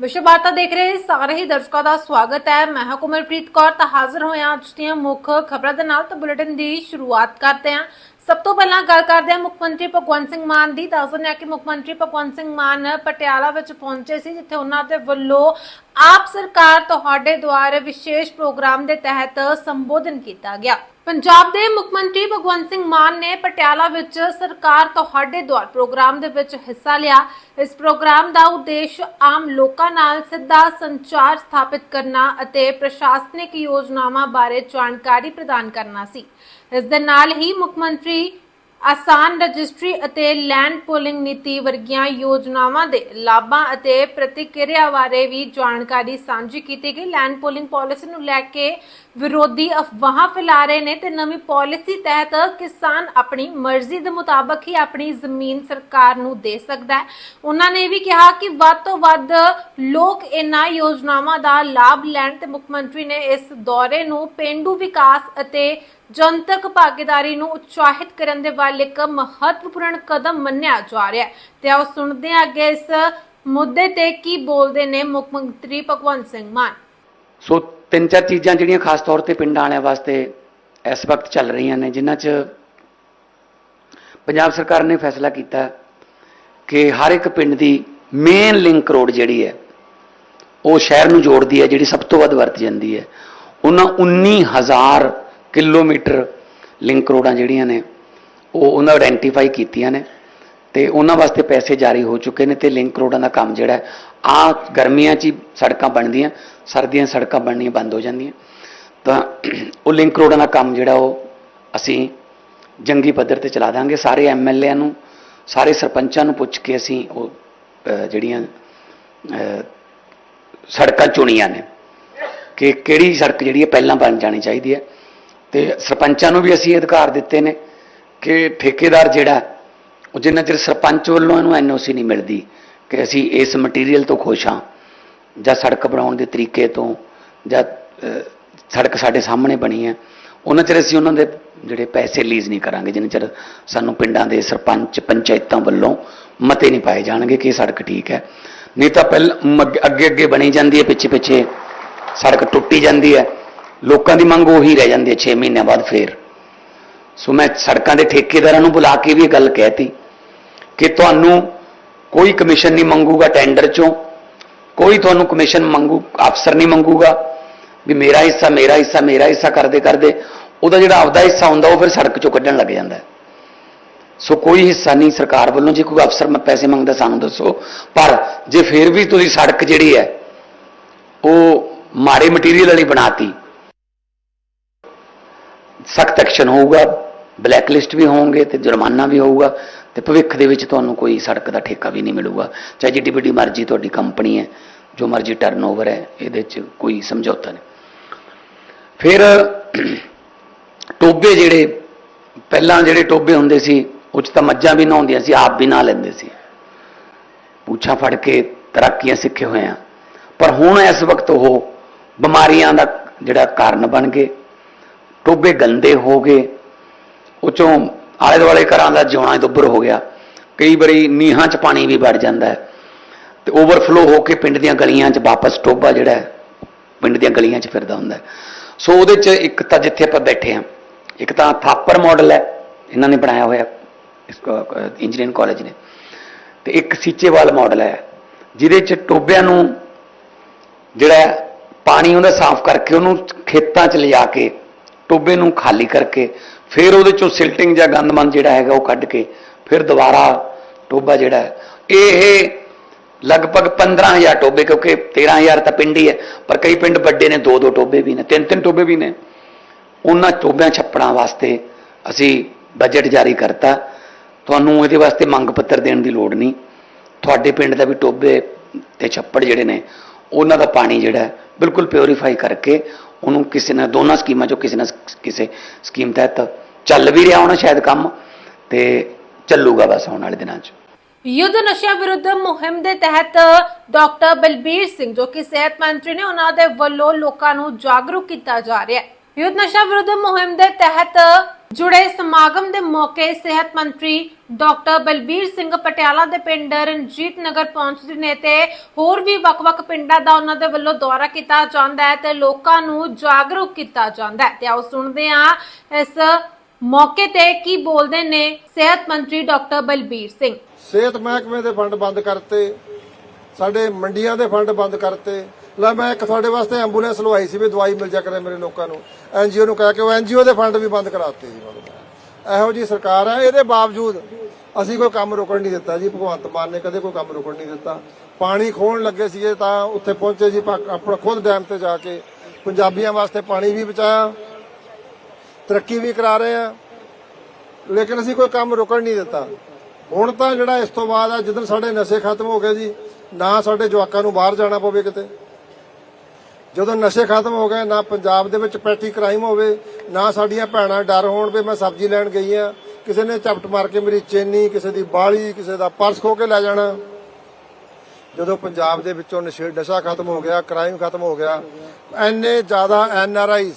ਵਿਸ਼ਵ ਵਾਰਤਾ ਦੇਖ ਰਹੇ ਸਾਰੇ ਹੀ ਦਰਸ਼ਕਾਂ ਦਾ ਸਵਾਗਤ ਹੈ। ਮੈਂ ਹਾਂ ਕੁਮਲਪ੍ਰੀਤ ਕੌਰ, ਤਾਂ ਹਾਜ਼ਰ ਹੋਇਆ ਅੱਜ ਦੀਆਂ ਮੁੱਖ ਖਬਰਾਂ ਦੇ ਨਾਲ। ਤਾਂ ਬੁਲੇਟਿਨ ਦੀ ਸ਼ੁਰੂਆਤ ਕਰਦੇ ਹਾਂ। ਸਭ ਤੋਂ ਪਹਿਲਾਂ ਗੱਲ ਕਰਦੇ ਹਾਂ ਮੁੱਖ ਮੰਤਰੀ ਭਗਵੰਤ ਸਿੰਘ ਮਾਨ ਦੀ। ਦੱਸ ਦਿੰਦੇ ਹਾਂ ਕਿ ਮੁੱਖ ਮੰਤਰੀ ਭਗਵੰਤ ਸਿੰਘ ਮਾਨ ਪਟਿਆਲਾ ਵਿੱਚ ਪਹੁੰਚੇ ਸੀ, ਜਿੱਥੇ ਉਹਨਾਂ ਦੇ ਵੱਲੋਂ ਆਪ ਸਰਕਾਰ ਤੁਹਾਡੇ ਦੁਆਰੇ ਵਿਸ਼ੇਸ਼ ਪ੍ਰੋਗਰਾਮ ਦੇ ਤਹਿਤ ਸੰਬੋਧਨ ਕੀਤਾ ਗਿਆ। ਪੰਜਾਬ ਦੇ ਮੁੱਖ ਮੰਤਰੀ ਭਗਵੰਤ ਸਿੰਘ ਮਾਨ ਨੇ ਪਟਿਆਲਾ ਵਿੱਚ ਸਰਕਾਰ ਤੁਹਾਡੇ ਦੁਆਰ ਪ੍ਰੋਗਰਾਮ ਦੇ ਵਿੱਚ ਹਿੱਸਾ ਲਿਆ। ਇਸ ਪ੍ਰੋਗਰਾਮ ਦਾ ਉਦੇਸ਼ ਆਮ ਲੋਕਾਂ ਨਾਲ ਸਿੱਧਾ ਸੰਚਾਰ ਸਥਾਪਿਤ ਕਰਨਾ ਅਤੇ ਪ੍ਰਸ਼ਾਸਨਿਕ ਯੋਜਨਾਵਾਂ ਬਾਰੇ ਜਾਣਕਾਰੀ ਪ੍ਰਦਾਨ ਕਰਨਾ ਸੀ। ਇਸ ਦੇ ਨਾਲ ਹੀ ਮੁੱਖ ਮੰਤਰੀ ਆਸਾਨ ਰਜਿਸਟਰੀ ਅਤੇ ਲੈਂਡ ਪੂਲਿੰਗ ਨੀਤੀ ਵਰਗੀਆਂ ਯੋਜਨਾਵਾਂ ਦੇ ਲਾਭਾਂ ਅਤੇ ਪ੍ਰਤੀਕਿਰਿਆ ਬਾਰੇ ਵੀ ਜਾਣਕਾਰੀ ਸਾਂਝੀ ਕੀਤੀ ਗਈ। ਲੈਂਡ ਪੂਲਿੰਗ ਪਾਲਿਸੀ ਨੂੰ ਲੈ ਕੇ ਵਿਰੋਧੀ ਅਫਵਾਹਾਂ ਫੈਲਾ ਰਹੇ ਨੇ ਤੇ ਨਵੀਂ ਪਾਲਿਸੀ ਤਹਿਤ ਕਿਸਾਨ ਆਪਣੀ ਮਰਜ਼ੀ ਦੇ ਮੁਤਾਬਕ ਹੀ ਆਪਣੀ ਜ਼ਮੀਨ ਸਰਕਾਰ ਨੂੰ ਦੇ ਸਕਦਾ ਹੈ। ਉਹਨਾਂ ਨੇ ਵੀ ਕਿਹਾ ਕਿ ਵੱਧ ਤੋਂ ਵੱਧ ਲੋਕ ਇਹਨਾਂ ਯੋਜਨਾਵਾਂ ਦਾ ਲਾਭ ਲੈਣ ਤੇ ਮੁੱਖ ਮੰਤਰੀ ਨੇ ਇਸ ਦੌਰੇ ਨੂੰ ਪਿੰਡੂ ਵਿਕਾਸ ਅਤੇ ਜਨਤਕ ਭਾਗੀਦਾਰੀ ਨੂੰ ਉਤਸ਼ਾਹਿਤ ਕਰਨ ਦੇ ਵੱਲ ਇੱਕ ਮਹੱਤਵਪੂਰਨ ਕਦਮ ਮੰਨਿਆ ਜਾ ਰਿਹਾ ਹੈ। ਤੇ ਆਓ ਸੁਣਦੇ ਹਾਂ ਅੱਗੇ ਇਸ ਮੁੱਦੇ ਤੇ ਕੀ ਬੋਲਦੇ ਨੇ ਮੁੱਖ ਮੰਤਰੀ ਭਗਵੰਤ ਸਿੰਘ ਮਾਨ। ਸੋ ਤਿੰਨ ਚਾਰ ਚੀਜ਼ਾਂ ਜਿਹੜੀਆਂ ਖਾਸ ਤੌਰ ਤੇ ਪਿੰਡਾਂ ਵਾਲਿਆਂ ਵਾਸਤੇ ਇਸ ਵਕਤ ਚੱਲ ਰਹੀਆਂ ਨੇ, ਜਿਨ੍ਹਾਂ 'ਚ ਪੰਜਾਬ ਸਰਕਾਰ ਨੇ ਫੈਸਲਾ ਕੀਤਾ ਕਿ ਹਰ ਇੱਕ ਪਿੰਡ ਦੀ ਮੇਨ ਲਿੰਕ ਰੋਡ ਜਿਹੜੀ ਹੈ, ਉਹ ਸ਼ਹਿਰ ਨੂੰ ਜੋੜਦੀ ਹੈ, ਜਿਹੜੀ ਸਭ ਤੋਂ ਵੱਧ ਵਰਤੀ ਜਾਂਦੀ ਹੈ। ਉਹਨਾਂ 19000 ਕਿਲੋਮੀਟਰ ਲਿੰਕ ਰੋਡਾਂ ਜਿਹੜੀਆਂ ਨੇ, ਉਹ ਉਹਨਾਂ ਆਇਡੈਂਟੀਫਾਈ ਕੀਤੀਆਂ ਨੇ ਤੇ ਉਹਨਾਂ ਵਾਸਤੇ ਪੈਸੇ ਜਾਰੀ ਹੋ ਚੁੱਕੇ ਨੇ ਤੇ ਲਿੰਕ ਰੋਡਾਂ ਦਾ ਕੰਮ ਜਿਹੜਾ ਆ ਗਰਮੀਆਂ 'ਚ ਹੀ ਸੜਕਾਂ ਬਣਦੀਆਂ, ਸਰਦੀਆਂ ਸੜਕਾਂ ਬਣਨੀਆਂ ਬੰਦ ਹੋ ਜਾਂਦੀਆਂ। ਤਾਂ ਉਹ ਲਿੰਕ ਰੋਡਾਂ ਦਾ ਕੰਮ ਜਿਹੜਾ ਉਹ ਅਸੀਂ ਜੰਗੀ ਪੱਧਰ ਤੇ ਚਲਾ ਦਾਂਗੇ। ਸਾਰੇ ਐਮਐਲਏਆਂ ਨੂੰ, ਸਾਰੇ ਸਰਪੰਚਾਂ ਨੂੰ ਪੁੱਛ ਕੇ ਅਸੀਂ ਉਹ ਜਿਹੜੀਆਂ ਸੜਕਾਂ ਚੁਣੀਆਂ ਨੇ ਕਿ ਕਿਹੜੀ ਸੜਕ ਜਿਹੜੀ ਹੈ ਪਹਿਲਾਂ ਬਣ ਜਾਣੀ ਚਾਹੀਦੀ ਹੈ। ਤੇ ਸਰਪੰਚਾਂ ਨੂੰ ਵੀ ਅਸੀਂ ਅਧਿਕਾਰ ਦਿੱਤੇ ਨੇ ਕਿ ਠੇਕੇਦਾਰ ਜਿਹੜਾ, ਉਹ ਜਿੰਨਾ ਚਿਰ ਸਰਪੰਚ ਵੱਲੋਂ ਇਹਨੂੰ ਐਨਓਸੀ ਨਹੀਂ ਮਿਲਦੀ ਕਿ ਅਸੀਂ ਇਸ ਮਟੀਰੀਅਲ ਤੋਂ ਖੁਸ਼ ਹਾਂ ਜਾਂ ਸੜਕ ਬਣਾਉਣ ਦੇ ਤਰੀਕੇ ਤੋਂ ਜਾਂ ਸੜਕ ਸਾਡੇ ਸਾਹਮਣੇ ਬਣੀ ਹੈ, ਉਹਨਾਂ ਚਿਰ ਅਸੀਂ ਉਹਨਾਂ ਦੇ ਜਿਹੜੇ ਪੈਸੇ ਲੀਜ਼ ਨਹੀਂ ਕਰਾਂਗੇ, ਜਿੰਨਾ ਚਿਰ ਸਾਨੂੰ ਪਿੰਡਾਂ ਦੇ ਸਰਪੰਚ ਪੰਚਾਇਤਾਂ ਵੱਲੋਂ ਮਤੇ ਨਹੀਂ ਪਾਏ ਜਾਣਗੇ ਕਿ ਇਹ ਸੜਕ ਠੀਕ ਹੈ। ਨਹੀਂ ਤਾਂ ਪਹਿਲ ਅੱਗੇ ਅੱਗੇ ਬਣੀ ਜਾਂਦੀ ਹੈ ਪਿੱਛੇ ਪਿੱਛੇ ਸੜਕ ਟੁੱਟੀ ਜਾਂਦੀ ਹੈ। ਲੋਕਾਂ ਦੀ ਮੰਗ ਉਹੀ ਰਹਿ ਜਾਂਦੀ ਹੈ 6 ਮਹੀਨਿਆਂ ਬਾਅਦ ਫੇਰ। ਸੋ ਮੈਂ ਸੜਕਾਂ ਦੇ ਠੇਕੇਦਾਰਾਂ ਨੂੰ ਬੁਲਾ ਕੇ ਵੀ ਇਹ ਗੱਲ ਕਹਿਤੀ ਕਿ ਤੁਹਾਨੂੰ ਕੋਈ ਕਮਿਸ਼ਨ ਨਹੀਂ ਮੰਗੂਗਾ ਟੈਂਡਰ ਚੋਂ, ਕੋਈ ਤੁਹਾਨੂੰ ਕਮਿਸ਼ਨ ਮੰਗੂ, ਅਫਸਰ ਨਹੀਂ ਮੰਗੂਗਾ ਵੀ ਮੇਰਾ ਹਿੱਸਾ ਮੇਰਾ ਹਿੱਸਾ ਮੇਰਾ ਹਿੱਸਾ ਕਰਦੇ ਕਰਦੇ ਉਹਦਾ ਜਿਹੜਾ ਆਪਦਾ ਹਿੱਸਾ ਹੁੰਦਾ ਉਹ ਫਿਰ ਸੜਕ ਚੋਂ ਕੱਢਣ ਲੱਗ ਜਾਂਦਾ ਸੋ ਕੋਈ ਹਿੱਸਾ ਨਹੀਂ ਸਰਕਾਰ ਵੱਲੋਂ, ਜੇ ਕੋਈ ਅਫਸਰ ਮੈਂ ਪੈਸੇ ਮੰਗਦਾ ਸਾਨੂੰ ਦੱਸੋ। ਪਰ ਜੇ ਫਿਰ ਵੀ ਤੁਸੀਂ ਸੜਕ ਜਿਹੜੀ ਹੈ, ਉਹ ਮਾੜੇ ਮਟੀਰੀਅਲ ਵਾਲੀ ਬਣਾਤੀ ਸਖਤ ਐਕਸ਼ਨ ਹੋਊਗਾ ਬਲੈਕ ਲਿਸਟ ਵੀ ਹੋਣਗੇ ਤੇ ਜੁਰਮਾਨਾ ਵੀ ਹੋਊਗਾ ਤੇ ਭਵਿੱਖ ਦੇ ਵਿੱਚ ਤੁਹਾਨੂੰ ਕੋਈ ਸੜਕ ਦਾ ਠੇਕਾ ਵੀ ਨਹੀਂ ਮਿਲੂਗਾ। ਚਾਹੇ ਜਿੱਡੀ ਵੱਡੀ ਮਰਜ਼ੀ ਤੁਹਾਡੀ ਕੰਪਨੀ ਹੈ, ਜੋ ਮਰਜ਼ੀ ਟਰਨਓਵਰ ਹੈ, ਇਹਦੇ 'ਚ ਕੋਈ ਸਮਝੌਤਾ ਨਹੀਂ। ਫਿਰ ਟੋਬੇ ਜਿਹੜੇ, ਪਹਿਲਾਂ ਜਿਹੜੇ ਟੋਬੇ ਹੁੰਦੇ ਸੀ, ਉਹ 'ਚ ਤਾਂ ਮੱਝਾਂ ਵੀ ਨਹਾਉਂਦੀਆਂ ਸੀ, ਆਪ ਵੀ ਨਹਾ ਲੈਂਦੇ ਸੀ। ਪੂਛਾਂ ਫੜ ਕੇ ਤਰਾਕੀਆਂ ਸਿੱਖੇ ਹੋਏ ਆ। ਪਰ ਹੁਣ ਇਸ ਵਕਤ ਉਹ ਬਿਮਾਰੀਆਂ ਦਾ ਜਿਹੜਾ ਕਾਰਨ ਬਣ ਗਏ। ਟੋਬੇ ਗੰਦੇ ਹੋ ਗਏ। ਉਹ ਚੋਂ ਆਲੇ ਦੁਆਲੇ ਘਰਾਂ ਦਾ ਜਿਉਣਾ ਹੀ ਦੁੱਬਰ ਹੋ ਗਿਆ। ਕਈ ਵਾਰੀ ਨੀਹਾਂ 'ਚ ਪਾਣੀ ਵੀ ਵੜ ਜਾਂਦਾ ਹੈ। ਤੇ ਓਵਰਫਲੋ ਹੋ ਕੇ ਪਿੰਡ ਦੀਆਂ ਗਲੀਆਂ 'ਚ ਵਾਪਸ ਟੋਬਾ ਜਿਹੜਾ ਹੈ, ਪਿੰਡ ਦੀਆਂ ਗਲੀਆਂ 'ਚ ਫਿਰਦਾ ਹੁੰਦਾ ਹੈ। ਸੋ ਉਹਦੇ 'ਚ ਇੱਕ ਤਾਂ ਜਿੱਥੇ ਆਪਾਂ ਬੈਠੇ ਹਾਂ, ਇੱਕ ਤਾਂ ਥਾਪਰ ਮਾਡਲ ਹੈ, ਇਹਨਾਂ ਨੇ ਬਣਾਇਆ ਹੋਇਆ, ਇਸ ਇੰਜੀਨੀਅਰਿੰਗ ਕਾਲਜ ਨੇ। ਤੇ ਇੱਕ ਸੀਚੇਵਾਲ ਮਾਡਲ ਹੈ, ਜਿਹਦੇ 'ਚ ਟੋਬਿਆਂ ਨੂੰ ਜਿਹੜਾ ਪਾਣੀ ਉਹਦਾ ਸਾਫ਼ ਕਰਕੇ ਉਹਨੂੰ ਖੇਤਾਂ 'ਚ ਲਿਜਾ ਕੇ ਟੋਬੇ ਨੂੰ ਖਾਲੀ ਕਰਕੇ ਫਿਰ ਉਹਦੇ 'ਚੋਂ ਸਿਲਟਿੰਗ ਜਾਂ ਗੰਦਮੰਦ ਜਿਹੜਾ ਹੈਗਾ ਉਹ ਕੱਢ ਕੇ ਫਿਰ ਦੁਬਾਰਾ ਟੋਬਾ ਜਿਹੜਾ ਹੈ, ਇਹ ਲਗਭਗ 15000 ਟੋਬੇ ਕਿਉਂਕਿ 13000 ਤਾਂ ਪਿੰਡ ਹੀ ਹੈ ਪਰ ਕਈ ਪਿੰਡ ਵੱਡੇ ਨੇ ਦੋ ਦੋ ਟੋਬੇ ਵੀ ਨੇ ਤਿੰਨ ਤਿੰਨ ਟੋਬੇ ਵੀ ਨੇ। ਉਹਨਾਂ ਟੋਬਿਆਂ ਛੱਪੜਾਂ ਵਾਸਤੇ ਅਸੀਂ ਬਜਟ ਜਾਰੀ ਕਰਤਾ। ਤੁਹਾਨੂੰ ਇਹਦੇ ਵਾਸਤੇ ਮੰਗ ਪੱਤਰ ਦੇਣ ਦੀ ਲੋੜ ਨਹੀਂ। ਤੁਹਾਡੇ ਪਿੰਡ ਦਾ ਵੀ ਟੋਬੇ ਤੇ ਛੱਪੜ ਜਿਹੜੇ ਨੇ ਉਹਨਾਂ ਦਾ ਪਾਣੀ ਜਿਹੜਾ ਬਿਲਕੁਲ ਪਿਓਰੀਫਾਈ ਕਰਕੇ ਉਹਨੂੰ ਕਿਸੇ ਨਾ, ਦੋਨਾਂ ਸਕੀਮਾਂ ਚੋਂ ਕਿਸੇ ਨਾ ਕਿਸੇ ਸਕੀਮ ਤਹਿਤ ਚੱਲ ਵੀ ਰਿਹਾ ਹੋਣਾ ਸ਼ਾਇਦ ਕੰਮ ਤੇ ਚੱਲੂਗਾ ਬਸ ਆਉਣ ਵਾਲੇ ਦਿਨਾਂ 'ਚ। ਯੁੱਧ ਨਸ਼ਾ ਵਿਰੁੱਧ ਮੁਹਿੰਮ ਦੇ ਤਹਿਤ ਡਾਕਟਰ ਬਲਬੀਰ ਸਿੰਘ, ਜੋ ਕਿ ਸਿਹਤ ਮੰਤਰੀ ਨੇ, ਉਹਨਾਂ ਦੇ ਵੱਲੋਂ ਲੋਕਾਂ ਨੂੰ ਜਾਗਰੂਕ ਕੀਤਾ ਜਾ ਰਿਹਾ ਹੈ। ਯੁੱਧ ਨਸ਼ਾ ਵਿਰੁੱਧ ਮੁਹਿੰਮ ਦੇ ਤਹਿਤ ਜੁੜੇ ਸਮਾਗਮ ਦੇ ਮੌਕੇ ਸਿਹਤ ਮੰਤਰੀ ਡਾਕਟਰ ਬਲਬੀਰ ਸਿੰਘ ਪਟਿਆਲਾ ਦੇ ਪਿੰਡ ਰਣਜੀਤ ਨਗਰ ਪਹੁੰਚਦੇ ਨੇ ਤੇ ਹੋਰ ਵੀ ਵੱਖ-ਵੱਖ ਪਿੰਡਾਂ ਦਾ ਉਹਨਾਂ ਦੇ ਵੱਲੋਂ ਦੌਰਾ ਕੀਤਾ ਜਾਂਦਾ ਹੈ ਤੇ ਲੋਕਾਂ ਨੂੰ ਜਾਗਰੂਕ ਕੀਤਾ ਜਾਂਦਾ ਹੈ। ਤੇ ਆਓ ਸੁਣਦੇ ਹਾਂ ਇਸ ਮੌਕੇ ਤੇ ਕੀ ਬੋਲਦੇ ਨੇ ਸਿਹਤ ਮੰਤਰੀ ਡਾਕਟਰ ਬਲਬੀਰ ਸਿੰਘ। ਸਿਹਤ ਮਹਿਕਮੇ ਦੇ ਫੰਡ ਬੰਦ ਕਰਤੇ, ਸਾਡੇ ਮੰਡੀਆਂ ਦੇ ਫੰਡ ਬੰਦ ਕਰਤੇ ਲੈ ਮੈਂ ਇੱਕ ਤੁਹਾਡੇ ਵਾਸਤੇ ਐਂਬੂਲੈਂਸ ਲਵਾਈ ਸੀ ਵੀ ਦਵਾਈ ਮਿਲ ਜਾ ਕਰੇ ਮੇਰੇ ਲੋਕਾਂ ਨੂੰ। ਐਨਜੀਓ ਨੂੰ ਕਹਿ ਕੇ ਉਹ ਐਨਜੀਓ ਦੇ ਫੰਡ ਵੀ ਬੰਦ ਕਰਾਤੇ ਜੀ ਮਤਲਬ ਇਹੋ ਜੀ ਸਰਕਾਰ ਹੈ, ਇਹਦੇ ਬਾਵਜੂਦ ਅਸੀਂ ਕੋਈ ਕੰਮ ਰੁਕਣ ਨਹੀਂ ਦਿੱਤਾ ਜੀ, ਭਗਵੰਤ ਮਾਨ ਨੇ ਕਦੇ ਕੋਈ ਕੰਮ ਰੁਕਣ ਨਹੀਂ ਦਿੱਤਾ। ਪਾਣੀ ਖੋਣ ਲੱਗੇ ਸੀਗੇ ਤਾਂ ਉੱਥੇ ਪਹੁੰਚੇ ਜੀ ਆਪਣਾ ਖੁਦ ਡੈਮ ਤੇ ਜਾ ਕੇ ਪੰਜਾਬੀਆਂ ਵਾਸਤੇ ਪਾਣੀ ਵੀ ਬਚਾਇਆ, ਤਰੱਕੀ ਵੀ ਕਰਾ ਰਹੇ ਆ। ਲੇਕਿਨ ਅਸੀਂ ਕੋਈ ਕੰਮ ਰੁਕਣ ਨਹੀਂ ਦਿੱਤਾ। ਹੁਣ ਤਾਂ ਜਿਹੜਾ ਇਸ ਤੋਂ ਬਾਅਦ ਆ ਜਦੋਂ ਸਾਡੇ ਨਸ਼ੇ ਖਤਮ ਹੋ ਗਏ ਜੀ, ਨਾ ਸਾਡੇ ਜਵਾਕਾਂ ਨੂੰ ਬਾਹਰ ਜਾਣਾ ਪਵੇ ਕਿਤੇ। ਜਦੋਂ ਨਸ਼ੇ ਖਤਮ ਹੋ ਗਏ, ਨਾ ਪੰਜਾਬ ਦੇ ਵਿੱਚ ਪੈਟੀ ਕ੍ਰਾਈਮ ਹੋਵੇ, ਨਾ ਸਾਡੀਆਂ ਭੈਣਾਂ ਡਰ ਹੋਣ ਵੀ ਮੈਂ ਸਬਜ਼ੀ ਲੈਣ ਗਈ ਆ। ਕਿਸੇ ਨੇ ਝਪਟ ਮਾਰ ਕੇ ਮੇਰੀ ਚੇਨੀ, ਕਿਸੇ ਦੀ ਬਾਲੀ, ਕਿਸੇ ਦਾ ਪਰਸ ਖੋ ਕੇ ਲੈ ਜਾਣਾ। ਜਦੋਂ ਪੰਜਾਬ ਦੇ ਵਿੱਚੋਂ ਨਸ਼ੇ, ਨਸ਼ਾ ਖਤਮ ਹੋ ਗਿਆ, ਕ੍ਰਾਈਮ ਖਤਮ ਹੋ ਗਿਆ ਐਨੇ ਜ਼ਿਆਦਾ ਐਨ ਆਰ ਆਈਜ਼